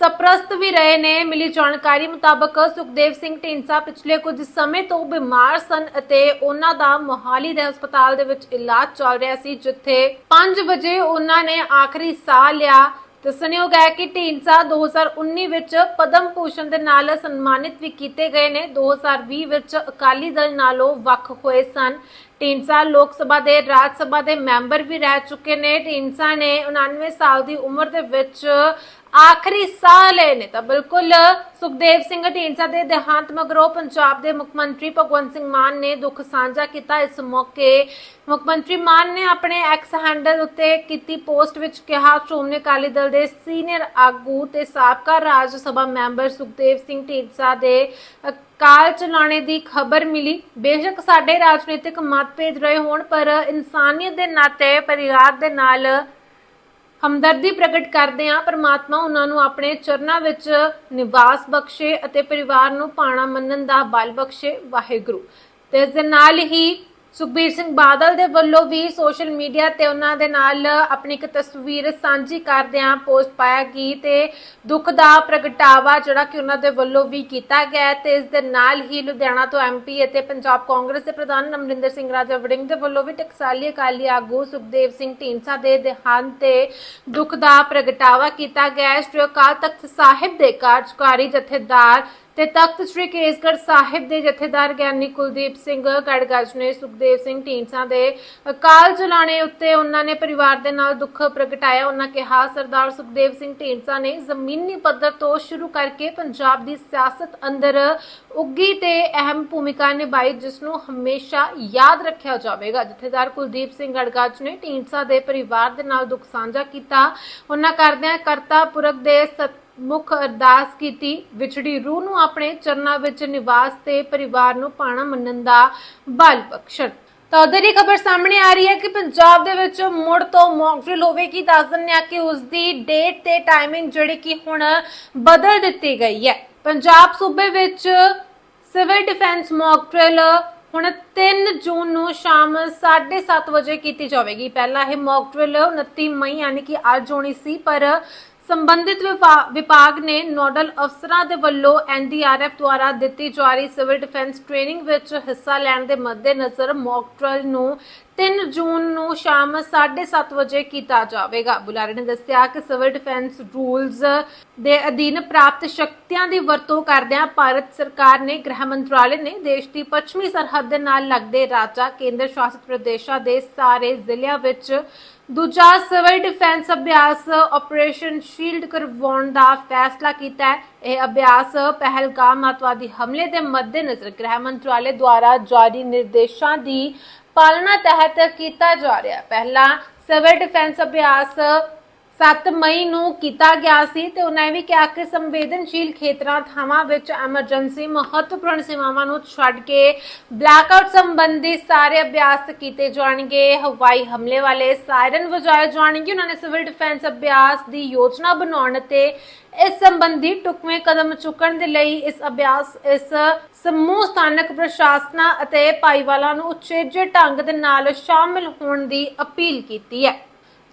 ਸਪਰਸਤ ਵੀ ਰਹੇ ਨੇ। ਮਿਲੀ ਜਾਣਕਾਰੀ ਮੁਤਾਬਕ ਸੁਖਦੇਵ ਸਿੰਘ ਢੀਂਡਸਾ ਪਿਛਲੇ ਕੁਝ ਸਮੇਂ ਤੋਂ ਬਿਮਾਰ ਸਨ ਅਤੇ ਉਹਨਾਂ ਦਾ ਮੋਹਾਲੀ ਦੇ ਹਸਪਤਾਲ ਦੇ ਵਿੱਚ ਇਲਾਜ ਚੱਲ ਰਿਹਾ ਸੀ, ਜਿੱਥੇ 5 ਵਜੇ ਉਹਨਾਂ ਨੇ ਆਖਰੀ ਸਾਹ ਲਿਆ। ਦੱਸਣਯੋਗ ਹੈ ਕਿ ਢੀਂਡਸਾ 2019 ਵਿੱਚ ਪਦਮ ਭੂਸ਼ਣ ਦੇ ਨਾਲ ਸਨਮਾਨਿਤ ਵੀ ਕੀਤੇ ਗਏ ਨੇ। 2020 ਵਿੱਚ ਅਕਾਲੀ ਦਲ ਨਾਲੋਂ ਵੱਖ ਹੋਏ ਸਨ। ਢੀਂਡਸਾ ਲੋਕ ਸਭਾ ਦੇ, ਰਾਜ ਸਭਾ ਦੇ ਮੈਂਬਰ ਵੀ ਰਹਿ ਚੁੱਕੇ ਨੇ। ਢੀਂਡਸਾ ਨੇ 99 ਸਾਲ ਦੀ ਉਮਰ ਦੇ ਵਿੱਚ ਆਖਰੀ ਸਾਹ ਲਏ ਤਾਂ ਬਿਲਕੁਲ ਸੁਖਦੇਵ ਸਿੰਘ ਢੀਂਡਸਾ ਦੇ ਦੇਹਾਂਤ ਮਗਰੋਂ ਪੰਜਾਬ ਦੇ ਮੁੱਖ ਮੰਤਰੀ ਭਗਵੰਤ ਸਿੰਘ ਮਾਨ ਨੇ ਦੁੱਖ ਸਾਂਝਾ ਕੀਤਾ। ਇਸ ਮੌਕੇ ਮੁੱਖ ਮੰਤਰੀ ਮਾਨ ਨੇ ਆਪਣੇ ਐਕਸ ਹੈਂਡਲ ਉੱਤੇ ਕੀਤੀ ਪੋਸਟ ਵਿੱਚ ਕਿਹਾ, ਸ਼੍ਰੋਮਣੀ ਅਕਾਲੀ ਦਲ ਦੇ ਸੀਨੀਅਰ ਆਗੂ ਤੇ ਸਾਬਕਾ ਰਾਜ ਸਭਾ ਮੈਂਬਰ ਸੁਖਦੇਵ ਸਿੰਘ ਢੀਂਡਸਾ ਦੇ ਕਾਲ ਚਲਾਣੇ ਦੀ ਖਬਰ ਮਿਲੀ। ਬੇਸ਼ੱਕ ਸਾਡੇ ਰਾਜਨੀਤਿਕ ਮਤਭੇਦ ਰਹੇ ਹੋਣ, ਪਰ ਇਨਸਾਨੀਅਤ ਦੇ ਨਾਤੇ, ਪਰਿਵਾਰ ਦੇ ਨਾਲ ਹਮਦਰਦੀ ਪ੍ਰਗਟ ਕਰਦੇ ਹਾਂ। ਪਰਮਾਤਮਾ ਉਹਨਾਂ ਨੂੰ ਆਪਣੇ ਚਰਨਾਂ ਵਿੱਚ ਨਿਵਾਸ ਬਖਸ਼ੇ ਅਤੇ ਪਰਿਵਾਰ ਨੂੰ ਪਾਣਾ ਮੰਨਣ ਦਾ ਬਲ ਬਖਸ਼ੇ। ਵਾਹਿਗੁਰੂ। ਤੇ ਇਸ ਦੇ ਨਾਲ ਹੀ ਸੁਖਬੀਰ ਸਿੰਘ ਬਾਦਲ ਦੇ ਵੱਲੋਂ ਵੀ ਸੋਸ਼ਲ ਮੀਡੀਆ ਤੇ ਉਹਨਾਂ ਦੇ ਨਾਲ ਆਪਣੀ ਇੱਕ ਤਸਵੀਰ ਸਾਂਝੀ ਕਰਦਿਆਂ ਪੋਸਟ ਪਾਇਆ ਗਈ ਤੇ ਦੁੱਖ ਦਾ ਪ੍ਰਗਟਾਵਾ ਜਿਹੜਾ ਕਿ ਉਹਨਾਂ ਦੇ ਵੱਲੋਂ ਵੀ ਕੀਤਾ ਗਿਆ ਤੇ ਇਸ ਦੇ ਨਾਲ ਹੀ ਲੁਧਿਆਣਾ ਤੋਂ ਐਮਪੀ ਅਤੇ ਪੰਜਾਬ ਕਾਂਗਰਸ ਦੇ ਪ੍ਰਧਾਨ ਅਮਰਿੰਦਰ ਸਿੰਘ ਰਾਜਾ ਵੜਿੰਗ ਦੇ ਵੱਲੋਂ ਵੀ ਟਕਸਾਲੀ ਅਕਾਲੀ ਆਗੂ ਸੁਖਦੇਵ ਸਿੰਘ ਢੀਂਡਸਾ ਦੇ ਦੇਹਾਂਤ ਤੇ ਦੁੱਖ ਦਾ ਪ੍ਰਗਟਾਵਾ ਕੀਤਾ ਗਿਆ। ਹੈ ਸ੍ਰੀ ਅਕਾਲ ਤਖਤ ਸਾਹਿਬ ਦੇ ਕਾਰਜਕਾਰੀ ਜਥੇਦਾਰ ਤੇ ਤਖਤ ਸ੍ਰੀ ਕੇਸਗੜ੍ਹ ਸਾਹਿਬ ਦੇ ਜਥੇਦਾਰ ਗਿਆਨੀ ਕੁਲਦੀਪ ਸਿੰਘ ਗੜਗੱਜ ਨੇ ਸੁਖਦੇਵ ਸਿੰਘ ਢੀਂਡਸਾ ਦੇ ਅਕਾਲ ਜਲਾਣੇ ਉੱਤੇ ਉਹਨਾਂ ਨੇ ਪਰਿਵਾਰ ਦੇ ਨਾਲ ਦੁੱਖ ਪ੍ਰਗਟਾਇਆ। ਉਹਨਾਂ ਕਿਹਾ, ਸਰਦਾਰ ਸੁਖਦੇਵ ਸਿੰਘ ਢੀਂਡਸਾ ਨੇ ਜ਼ਮੀਨੀ ਪੱਧਰ ਤੋਂ ਸ਼ੁਰੂ ਕਰਕੇ ਪੰਜਾਬ ਦੀ ਸਿਆਸਤ ਅੰਦਰ ਉੱਗੀ ਤੇ ਅਹਿਮ ਭੂਮਿਕਾ ਨਿਭਾਈ, ਜਿਸ ਨੂੰ ਹਮੇਸ਼ਾ ਯਾਦ ਰੱਖਿਆ ਜਾਵੇਗਾ। ਜਥੇਦਾਰ ਕੁਲਦੀਪ ਸਿੰਘ ਗੜਗੱਜ ਨੇ ਢੀਂਡਸਾ ਦੇ ਪਰਿਵਾਰ ਦੇ ਨਾਲ ਦੁੱਖ ਸਾਂਝਾ ਕੀਤਾ। ਉਹਨਾਂ ਕਰਦਿਆਂ ਕਰਤਾ ਪੁਰਖ ਦੇ ਮੁੱਖ ਅਰਦਾਸ ਕੀਤੀ। ਵਿਛੜੀ ਰੂਹ ਨੂੰ ਆਪਣੇ ਚਰਨਾਂ ਵਿੱਚ ਨਿਵਾਸ ਤੇ ਪਰਿਵਾਰ ਨੂੰ ਪਾਣਾ ਮੰਨਣ ਦਾ ਬਲ ਬਖਸ਼ਣ। ਤਾਂ ਉਧਰ ਹੀ ਖਬਰ ਸਾਹਮਣੇ ਆ ਰਹੀ ਹੈ ਕਿ ਪੰਜਾਬ ਦੇ ਵਿੱਚ ਮੁੜ ਤੋਂ ਮੌਕ ਡਰਿਲ ਹੋਵੇਗੀ ਦੱਸ ਦਿੰਦੇ ਆ ਕਿ ਉਸ ਦੀ ਡੇਟ ਤੇ ਟਾਈਮਿੰਗ ਜਿਹੜੀ ਕਿ ਹੁਣ ਬਦਲ ਦਿੱਤੀ ਗਈ ਹੈ। ਪੰਜਾਬ ਸੂਬੇ ਵਿੱਚ ਸਿਵਲ ਡਿਫੈਂਸ ਮੌਕ ਡਰਿਲ ਹੁਣ 3 ਜੂਨ ਨੂੰ ਸ਼ਾਮ 7:30 ਵਜੇ ਕੀਤੀ ਜਾਵੇਗੀ। ਪਹਿਲਾਂ ਇਹ ਮੌਕ ਡਰਿਲ 29 ਮਈ ਯਾਨੀ ਕਿ ਅੱਜ ਹੋਣੀ ਸੀ, ਪਰ ਸੰਬੰਧਿਤ ਵਿਭਾਗ ਨੇ ਨੋਡਲ ਅਫਸਰਾਂ ਦੇ ਵੱਲੋਂ ਐਨਡੀਆਰਐਫ ਦੁਆਰਾ ਦਿੱਤੀ ਜਾ ਰਹੀ ਸਿਵਲ ਡਿਫੈਂਸ ਟ੍ਰੇਨਿੰਗ ਵਿੱਚ ਹਿੱਸਾ ਲੈਣ ਦੇ ਮੱਦੇਨਜ਼ਰ ਮੌਕ ਡਰਿਲ ਨੂੰ 3 ਜੂਨ ਨੂੰ ਸ਼ਾਮ 7:30 ਵਜੇ ਕੀਤਾ ਜਾਵੇਗਾ। ਬੁਲਾਰੇ ਨੇ ਦੱਸਿਆ ਕਿ ਸਿਵਲ ਡਿਫੈਂਸ ਰੂਲਸ ਦੇ ਅਧੀਨ ਪ੍ਰਾਪਤ ਸ਼ਕਤੀਆਂ ਦੀ ਵਰਤੋਂ ਕਰਦਿਆਂ ਭਾਰਤ ਸਰਕਾਰ ਨੇ ਗ੍ਰਹਿ ਮੰਤਰਾਲੇ ਨੇ ਦੇਸ਼ ਦੀ ਪੱਛਮੀ ਸਰਹੱਦ ਦੇ ਨਾਲ ਲੱਗਦੇ ਰਾਜਾਂ, ਕੇਂਦਰ ਸ਼ਾਸਿਤ ਪ੍ਰਦੇਸ਼ਾਂ ਦੇ ਸਾਰੇ ਜ਼ਿਲ੍ਹਿਆਂ ਵਿੱਚ ਦੂਜਾ ਸਿਵਲ ਡਿਫੈਂਸ ਅਭਿਆਸ ਆਪਰੇਸ਼ਨ ਸ਼ੀਲਡ ਕਰਵਾਉਣ ਦਾ ਫੈਸਲਾ ਕੀਤਾ ਹੈ। ਇਹ ਅਭਿਆਸ ਪਹਿਲਗਾਮ ਅੱਤਵਾਦੀ ਹਮਲੇ ਦੇ ਮੱਦੇਨਜ਼ਰ ਗ੍ਰਹਿ ਮੰਤਰਾਲੇ ਦੁਆਰਾ ਜਾਰੀ ਨਿਰਦੇਸ਼ਾਂ ਦੀ ਪਾਲਣਾ ਤਹਿਤ ਕੀਤਾ ਜਾ ਰਿਹਾ ਹੈ। ਪਹਿਲਾ ਸਿਵਲ ਡਿਫੈਂਸ ਅਭਿਆਸ 7 ਮਈ ਨੂੰ ਕੀਤਾ ਗਿਆ ਸੀ ਤੇ ਉਹਨਾਂ ਵੀ ਕਿਹਾ ਕਿ ਸੰਵੇਦਨਸ਼ੀਲ ਖੇਤਰਾਂ, ਥਾਵਾਂ ਵਿੱਚ ਐਮਰਜੈਂਸੀ ਮਹੱਤਵਪੂਰਨ ਸੇਵਾਵਾਂ ਨੂੰ ਛੱਡ ਕੇ ਬਲੈਕਆਊਟ ਸੰਬੰਧੀ ਸਾਰੇ ਅਭਿਆਸ ਕੀਤੇ ਜਾਣਗੇ। ਹਵਾਈ ਹਮਲੇ ਵਾਲੇ ਸਾਇਰਨ ਵਜਾਏ ਜਾਣਗੇ। ਉਹਨਾਂ ਨੇ ਸਿਵਲ ਡਿਫੈਂਸ ਅਭਿਆਸ ਦੀ ਯੋਜਨਾ ਬਣਾਉਣ ਤੇ ਇਸ ਸੰਬੰਧੀ ਟੁਕਵੇਂ ਕਦਮ ਚੁੱਕਣ ਦੇ ਲਈ ਇਸ ਅਭਿਆਸ, ਇਸ ਸਮੂਹ ਸਥਾਨਕ ਪ੍ਰਸ਼ਾਸਨਾਂ ਅਤੇ ਭਾਈਵਾਲਾਂ ਨੂੰ ਉਚੇਜੇ ਢੰਗ ਦੇ ਨਾਲ ਸ਼ਾਮਿਲ ਹੋਣ ਦੀ ਅਪੀਲ ਕੀਤੀ ਹੈ।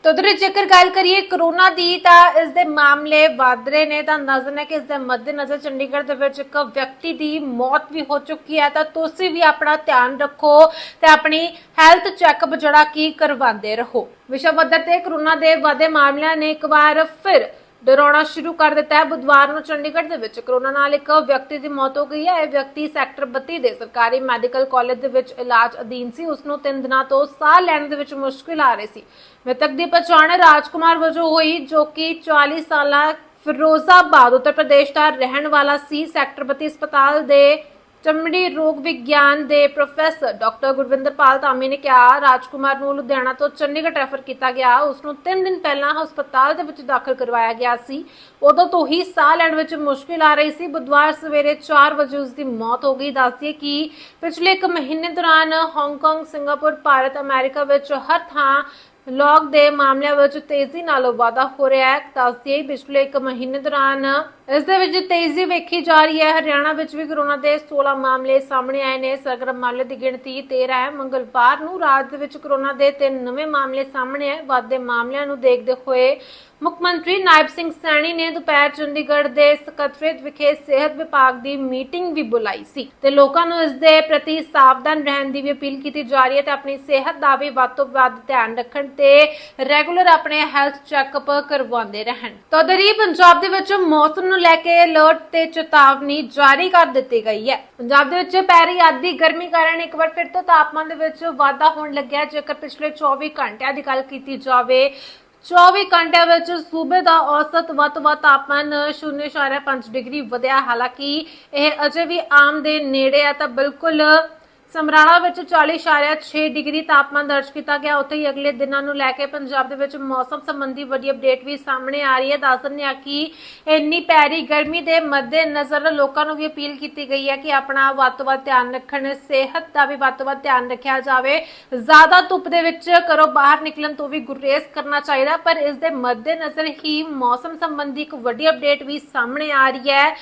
ਤਦਰੇ ਜੇਕਰ ਗੱਲ ਕਰੀਏ ਕਰੋਨਾ ਦੀ ਤਾਂ ਇਸ ਦੇ ਮਾਮਲੇ ਵਧ ਰਹੇ ਨੇ, ਤਾਂ ਨਜ਼ਰ ਹੈ ਕਿ ਇਸ ਦੇ ਮੱਦੇਨਜ਼ਰ ਚੰਡੀਗੜ੍ਹ ਦੇ ਵਿੱਚ ਇੱਕ ਵਿਅਕਤੀ ਦੀ ਮੌਤ ਵੀ ਹੋ ਚੁੱਕੀ ਹੈ। ਤਾਂ ਤੁਸੀਂ ਵੀ ਆਪਣਾ ਧਿਆਨ ਰੱਖੋ ਤੇ ਆਪਣੀ ਹੈਲਥ ਚੈੱਕਅਪ ਜਿਹੜਾ ਕੀ ਕਰਵਾਉਂਦੇ ਰਹੋ। ਵਿਸ਼ਵ ਪੱਧਰ ਤੇ ਕਰੋਨਾ ਦੇ ਵਾਧੇ ਮਾਮਲਿਆਂ ਨੇ ਇੱਕ ਵਾਰ ਫਿਰ ਡਰਾਉਣਾ ਸ਼ੁਰੂ ਕਰ ਦਿੱਤਾ ਹੈ। ਬੁੱਧਵਾਰ ਨੂੰ ਚੰਡੀਗੜ੍ਹ ਦੇ ਵਿੱਚ ਕਰੋਨਾ ਨਾਲ ਇੱਕ ਵਿਅਕਤੀ ਦੀ ਮੌਤ ਹੋ ਗਈ ਹੈ। ਇਹ ਵਿਅਕਤੀ ਸੈਕਟਰ 32 ਦੇ ਸਰਕਾਰੀ ਮੈਡੀਕਲ ਕਾਲਜ ਦੇ ਵਿੱਚ ਇਲਾਜ ਅਧੀਨ ਸੀ। ਉਸ ਨੂੰ 3 ਦਿਨਾਂ ਤੋਂ ਸਾਹ ਲੈਣ ਦੇ ਵਿੱਚ ਮੁਸ਼ਕਿਲ ਆ ਰਹੀ ਸੀ। ਮ੍ਰਿਤਕ ਦੀ ਪਛਾਣ ਰਾਜਕੁਮਾਰ ਵਜੋਂ ਹੋਈ, ਜੋ ਕਿ 40 ਸਾਲਾ ਫਿਰੋਜ਼ਾਬਾਦ, ਉੱਤਰ ਪ੍ਰਦੇਸ਼ ਦਾ ਰਹਿਣ ਵਾਲਾ ਸੀ। ਸੈਕਟਰ 32 ਹਸਪਤਾਲ ਦੇ ਚਮੜੀ ਰੋਗ ਵਿਗਿਆਨ ਦੇ ਪ੍ਰੋਫੈਸਰ ਡਾਕਟਰ ਗੁਰਵਿੰਦਰਪਾਲ ਧਾਮੀ ਨੇ ਕਿਹਾ, ਰਾਜਕੁਮਾਰ ਨੂੰ ਲੁਧਿਆਣਾ ਤੋਂ ਚੰਡੀਗੜ੍ਹ ਰੈਫਰ ਕੀਤਾ ਗਿਆ। ਉਸ ਨੂੰ 3 ਦਿਨ ਪਹਿਲਾਂ ਹਸਪਤਾਲ ਦੇ ਵਿੱਚ ਦਾਖਲ ਕਰਵਾਇਆ ਗਿਆ ਸੀ। ਉਦੋਂ ਤੋਂ ਹੀ ਸਾਹ ਲੈਣ ਵਿੱਚ ਮੁਸ਼ਕਿਲ ਆ ਰਹੀ ਸੀ। ਬੁੱਧਵਾਰ ਸਵੇਰੇ 4 ਵਜੇ ਉਸ ਦੀ ਮੌਤ ਹੋ ਗਈ। ਦੱਸਦੀਏ ਕਿ ਪਿਛਲੇ ਇੱਕ ਮਹੀਨੇ ਦੌਰਾਨ ਹਾਂਗਕਾਂਗ ਸਿੰਗਾਪੁਰ ਭਾਰਤ ਅਮਰੀਕਾ ਵਿੱਚ ਹਰ ਥਾਂ ਲੌਗ ਦੇ ਮਾਮਲਿਆਂ ਵਿੱਚ ਤੇਜ਼ੀ ਨਾਲ ਵਾਧਾ ਹੋ ਰਿਹਾ ਹੈ। ਦੱਸਦੀਏ, ਪਿਛਲੇ ਇੱਕ ਮਹੀਨੇ ਦੌਰਾਨ ਇਸ ਦੇ ਵਿੱਚ ਤੇਜ਼ੀ ਵੇਖੀ ਜਾ ਰਹੀ ਹੈ। ਹਰਿਆਣਾ ਵਿੱਚ ਵੀ ਕੋਰੋਨਾ ਦੇ 16 ਮਾਮਲੇ ਸਾਹਮਣੇ ਆਏ ਨੇ। ਸਰਗਰਮ ਮਾਮਲੇ ਦੀ ਗਿਣਤੀ 13 ਹੈ। ਮੰਗਲਵਾਰ ਨੂੰ ਰਾਜ ਦੇ ਵਿੱਚ ਕੋਰੋਨਾ ਦੇ ਤਿੰਨ ਨਵੇਂ ਮਾਮਲੇ ਸਾਹਮਣੇ ਆਏ। ਵਾਧੇ ਮਾਮਲਿਆਂ ਨੂੰ ਦੇਖਦੇ ਹੋਏ ਮੁੱਖ ਮੰਤਰੀ ਨਾਇਬ ਸਿੰਘ ਸੈਣੀ ਨੇ ਦੁਪਹਿਰ ਚੰਡੀਗੜ੍ਹ ਦੇ ਸਕੱਤਰੇਤ ਵਿਖੇ ਸਿਹਤ ਵਿਭਾਗ ਦੀ ਮੀਟਿੰਗ ਵੀ ਬੁਲਾਈ ਸੀ ਤੇ ਲੋਕਾਂ ਨੂੰ ਇਸ ਦੇ ਪ੍ਰਤੀ ਸਾਵਧਾਨ ਰਹਿਣ ਦੀ ਵੀ ਅਪੀਲ ਕੀਤੀ ਜਾ ਰਹੀ ਹੈ ਤੇ ਆਪਣੀ ਸਿਹਤ ਦਾ ਵੀ ਵੱਧ ਤੋਂ ਵੱਧ ਧਿਆਨ ਰੱਖਣ ਤੇ ਰੈਗੂਲਰ ਆਪਣੇ ਹੈਲਥ ਚੈੱਕਅਪ ਕਰਵਾਉਂਦੇ ਰਹਿਣ। ਤਦਰੀ ਪੰਜਾਬ ਦੇ ਵਿੱਚ ਮੌਸਮ ਨੂੰ ਲੈ ਕੇ ਅਲਰਟ ਤੇ ਚੇਤਾਵਨੀ ਜਾਰੀ ਕਰ ਦਿੱਤੀ ਗਈ ਹੈ। ਪੰਜਾਬ ਦੇ ਵਿੱਚ ਪੈ ਰਹੀ ਅੱਧੀ ਗਰਮੀ ਕਾਰਨ ਇੱਕ ਵਾਰ ਫਿਰ ਤੋਂ ਤਾਪਮਾਨ ਦੇ ਵਿੱਚ ਵਾਧਾ ਹੋਣ ਲੱਗਿਆ ਜੇਕਰ ਪਿਛਲੇ 24 ਘੰਟਿਆਂ ਦੀ ਗੱਲ ਕੀਤੀ ਜਾਵੇ 24 ਘੰਟਿਆਂ ਵਿੱਚ ਸੂਬੇ ਦਾ ਔਸਤ ਵੱਧ ਤੋਂ ਵੱਧ ਤਾਪਮਾਨ 0.5 ਡਿਗਰੀ ਵਧਿਆ। ਹਾਲਾਂਕਿ ਇਹ ਅਜੇ ਵੀ ਆਮ ਦੇ ਨੇੜੇ ਹੈ ਤਾਂ ਬਿਲਕੁਲ ਸਮਰਾਲਾ ਵਿੱਚ 40.6 ਡਿਗਰੀ ਤਾਪਮਾਨ ਦਰਜ ਕੀਤਾ ਗਿਆ। ਉੱਥੇ ਹੀ ਅਗਲੇ ਦਿਨਾਂ ਨੂੰ ਲੈ ਕੇ ਪੰਜਾਬ ਦੇ ਵਿੱਚ ਮੌਸਮ ਸੰਬੰਧੀ ਵੱਡੀ ਅਪਡੇਟ ਵੀ ਸਾਹਮਣੇ ਆ ਰਹੀ ਹੈ। ਦੱਸ ਦਿੰਦੇ ਹਾਂ ਕਿ ਇੰਨੀ ਪੈਰੀ ਗਰਮੀ ਦੇ ਮੱਦੇ ਨਜ਼ਰ ਲੋਕਾਂ ਨੂੰ ਵੀ ਅਪੀਲ ਕੀਤੀ ਗਈ ਹੈ ਕਿ ਆਪਣਾ ਵੱਧ ਤੋਂ ਵੱਧ ਧਿਆਨ ਰੱਖਣ, ਸਿਹਤ ਦਾ ਵੀ ਵੱਧ ਤੋਂ ਵੱਧ ਧਿਆਨ ਰੱਖਿਆ ਜਾਵੇ। ਜ਼ਿਆਦਾ ਧੁੱਪ ਦੇ ਵਿੱਚ ਘਰੋਂ ਬਾਹਰ ਨਿਕਲਣ ਤੋਂ ਵੀ ਗੁਰੇਜ਼ ਕਰਨਾ ਚਾਹੀਦਾ, ਪਰ ਇਸ ਦੇ ਮੱਦੇ ਨਜ਼ਰ ਹੀ ਮੌਸਮ ਸੰਬੰਧੀ ਇੱਕ ਵੱਡੀ ਅਪਡੇਟ ਵੀ ਸਾਹਮਣੇ ਆ ਰਹੀ ਹੈ।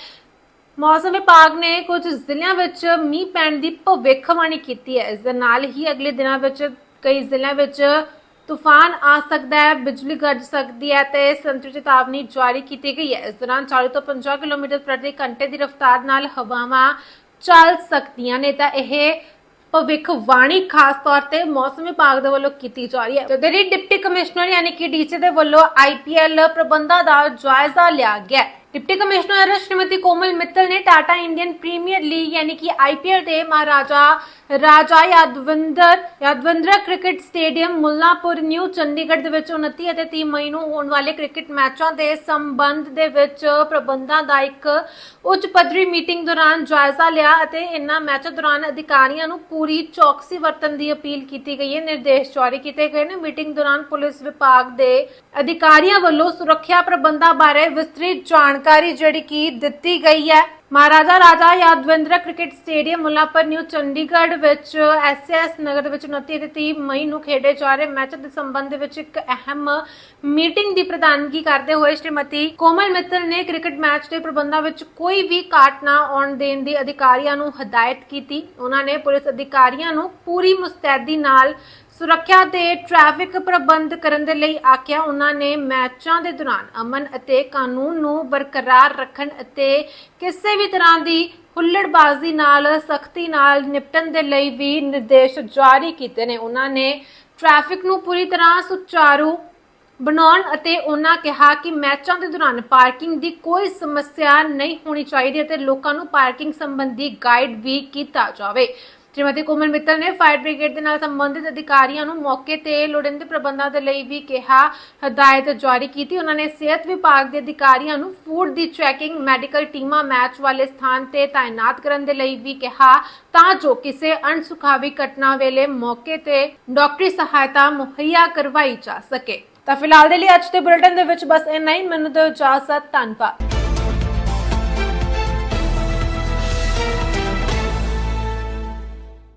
ਮੌਸਮ ਵਿਭਾਗ ਨੇ ਕੁਝ ਜ਼ਿਲ੍ਹਿਆਂ ਵਿੱਚ ਮੀਂਹ ਪੈਣ ਦੀ ਭਵਿੱਖਬਾਣੀ ਕੀਤੀ ਹੈ। ਇਸ ਦੇ ਨਾਲ ਹੀ ਅਗਲੇ ਦਿਨਾਂ ਵਿੱਚ ਕਈ ਜ਼ਿਲ੍ਹਿਆਂ ਵਿੱਚ ਤੂਫਾਨ ਆ ਸਕਦਾ ਹੈ, ਬਿਜਲੀ ਗਰਜ ਸਕਦੀ ਹੈ ਤੇ ਸੰਤਰੀ ਚੇਤਾਵਨੀ ਜਾਰੀ ਕੀਤੀ ਗਈ ਹੈ। ਇਸ ਦੌਰਾਨ 40 ਤੋਂ 50 ਕਿਲੋਮੀਟਰ ਪ੍ਰਤੀ ਘੰਟੇ ਦੀ ਰਫ਼ਤਾਰ ਨਾਲ ਹਵਾਵਾਂ ਚੱਲ ਸਕਦੀਆਂ ਨੇ ਤਾਂ ਇਹ ਭਵਿੱਖਬਾਣੀ ਖਾਸ ਤੌਰ ਤੇ ਮੌਸਮ ਵਿਭਾਗ ਦੇ ਵੱਲੋਂ ਕੀਤੀ ਜਾ ਰਹੀ ਹੈ। ਤੇ ਜਿਹੜੀ ਡਿਪਟੀ ਕਮਿਸ਼ਨਰ ਯਾਨੀ ਕਿ ਡੀਸੀ ਦੇ ਵੱਲੋਂ ਆਈਪੀਐਲ ਪ੍ਰਬੰਧਾਂ ਦਾ ਜਾਇਜ਼ਾ ਲਿਆ ਗਿਆ ਡਿਪਟੀ ਕਮਿਸ਼ਨਰ ਸ਼੍ਰੀਮਤੀ ਕੋਮਲ ਮਿੱਤਲ ਨੇ ਟਾਟਾ ਇੰਡੀਅਨ ਪ੍ਰੀਮੀਅਰ ਲੀਗ ਯਾਨੀ ਕਿ ਆਈਪੀਐਲ ਦੇ Maharaja Raja Yadavinder Yadavindra cricket stadium Mullanpur new Chandigarh ਦੇ ਵਿੱਚ 29 ਅਤੇ 30 ਮਈ ਨੂੰ ਹੋਣ ਵਾਲੇ ਕ੍ਰਿਕਟ ਮੈਚਾਂ ਦੇ ਸੰਬੰਧ ਦੇ ਵਿੱਚ ਪ੍ਰਬੰਧਾਂ ਦਾ ਇੱਕ ਉੱਚ ਪੱਧਰੀ ਮੀਟਿੰਗ ਦੌਰਾਨ ਜਾਇਜ਼ਾ ਲਿਆ ਅਤੇ ਇਨ੍ਹਾਂ ਮੈਚਾਂ ਦੌਰਾਨ ਅਧਿਕਾਰੀਆਂ ਨੂੰ ਪੂਰੀ ਚੌਕਸੀ ਵਰਤਣ ਦੀ ਅਪੀਲ ਕੀਤੀ ਗਈ ਹੈ। ਨਿਰਦੇਸ਼ ਜਾਰੀ ਕੀਤੇ ਗਏ ਨੇ। ਮੀਟਿੰਗ ਦੌਰਾਨ ਪੁਲਿਸ ਵਿਭਾਗ ਦੇ ਅਧਿਕਾਰੀਆਂ ਵੱਲੋਂ ਸੁਰੱਖਿਆ ਪ੍ਰਬੰਧਾਂ ਬਾਰੇ ਵਿਸਤ੍ਰਿਤ ਜਾਣ ਜਾਣਕਾਰੀ ਜਿਹੜੀ ਕਿ ਦਿੱਤੀ ਗਈ ਹੈ। Maharaja Raja Yadavindra cricket stadium Mullanpur new Chandigarh ਵਿੱਚ ਐਸਐਸ ਨਗਰ ਦੇ ਵਿੱਚ 29 ਅਤੇ 30 ਮਈ ਨੂੰ ਖੇਡੇ ਜਾ ਰਹੇ ਮੈਚ ਦੇ ਸੰਬੰਧ ਵਿੱਚ ਇੱਕ ਅਹਿਮ ਮੀਟਿੰਗ ਦੀ ਪ੍ਰਧਾਨਗੀ ਕਰਦੇ ਹੋਏ ਸ਼੍ਰੀਮਤੀ ਕੋਮਲ ਮਿੱਤਲ ਨੇ ਕ੍ਰਿਕਟ ਮੈਚ ਦੇ ਪ੍ਰਬੰਧਾਂ ਵਿੱਚ ਕੋਈ ਵੀ ਘਾਟ ਨਾ ਆਉਣ ਦੇਣ ਦੀ ਅਧਿਕਾਰੀਆਂ ਨੂੰ ਹਦਾਇਤ ਕੀਤੀ। ਉਹਨਾਂ ਨੇ ਪੁਲਿਸ ਅਧਿਕਾਰੀਆਂ ਨੂੰ ਪੂਰੀ ਮੁਸਤੈਦੀ ਨਾਲ ਸੁਰੱਖਿਆ ਤੇ ਟ੍ਰੈਫਿਕ ਪ੍ਰਬੰਧ ਕਰਨ ਦੇ ਲਈ ਆਖਿਆ ਉਹਨਾਂ ਨੇ ਮੈਚਾਂ ਦੇ ਦੌਰਾਨ ਅਮਨ ਅਤੇ ਕਾਨੂੰਨ ਨੂੰ ਬਰਕਰਾਰ ਰੱਖਣ ਅਤੇ ਕਿਸੇ ਵੀ ਤਰ੍ਹਾਂ ਦੀ ਹੁੱਲੜਬਾਜ਼ੀ ਨਾਲ, ਸਖਤੀ ਨਾਲ ਨਿਪਟਣ ਦੇ ਲਈ ਵੀ ਨਿਰਦੇਸ਼ ਜਾਰੀ ਕੀਤੇ ਨੇ। ਉਹਨਾਂ ਨੇ ਟ੍ਰੈਫਿਕ ਨੂੰ ਪੂਰੀ ਤਰ੍ਹਾਂ ਸੁਚਾਰੂ ਬਣਾਉਣ ਅਤੇ ਉਹਨਾਂ ਕਿਹਾ ਕਿ ਮੈਚਾਂ ਦੇ ਦੌਰਾਨ ਪਾਰਕਿੰਗ ਦੀ ਕੋਈ ਸਮੱਸਿਆ ਨਹੀਂ ਹੋਣੀ ਚਾਹੀਦੀ ਅਤੇ ਲੋਕਾਂ ਨੂੰ ਪਾਰਕਿੰਗ ਸੰਬੰਧੀ ਗਾਈਡ ਵੀ ਕੀਤਾ ਜਾਵੇ। ਸ਼੍ਰੀਮਤੀ ਕੋਮਲ ਮਿੱਤਲ ਨੇ ਫਾਇਰ ਬ੍ਰਿਗੇਡ ਦੇ ਨਾਲ ਸੰਬੰਧਿਤ ਅਧਿਕਾਰੀਆਂ ਨੂੰ ਮੌਕੇ ਤੇ ਲੋੜੀਂਦੇ ਪ੍ਰਬੰਧਾਂ ਦੇ ਲਈ ਵੀ ਕਿਹਾ ਹਦਾਇਤ ਜਾਰੀ ਕੀਤੀ ਉਹਨਾਂ ਨੇ ਸਿਹਤ ਵਿਭਾਗ ਦੇ ਅਧਿਕਾਰੀਆਂ ਨੂੰ ਫੂਡ ਦੀ ਚੈਕਿੰਗ ਮੈਡੀਕਲ ਟੀਮਾਂ ਮੈਚ ਵਾਲੇ ਸਥਾਨ ਤੇ ਤਾਇਨਾਤ ਕਰਨ ਦੇ ਲਈ ਵੀ ਕਿਹਾ ਤਾਂ ਜੋ ਕਿਸੇ ਅਣਸੁਖਾਵੀ ਘਟਨਾ ਵੇਲੇ ਮੌਕੇ ਤੇ ਡਾਕਟਰੀ ਸਹਾਇਤਾ ਮੁਹੱਈਆ ਕਰਵਾਈ ਜਾ ਸਕੇ ਤਾਂ ਫਿਲਹਾਲ ਦੇ ਲਈ ਅੱਜ ਦੇ ਬੁਲੇਟਿਨ ਦੇ ਵਿੱਚ ਬਸ ਇੰਨਾ ਹੀ ਮੈਨੂੰ ਦਿਓ ਇਜਾਜ਼ਤ ਧੰਨਵਾਦ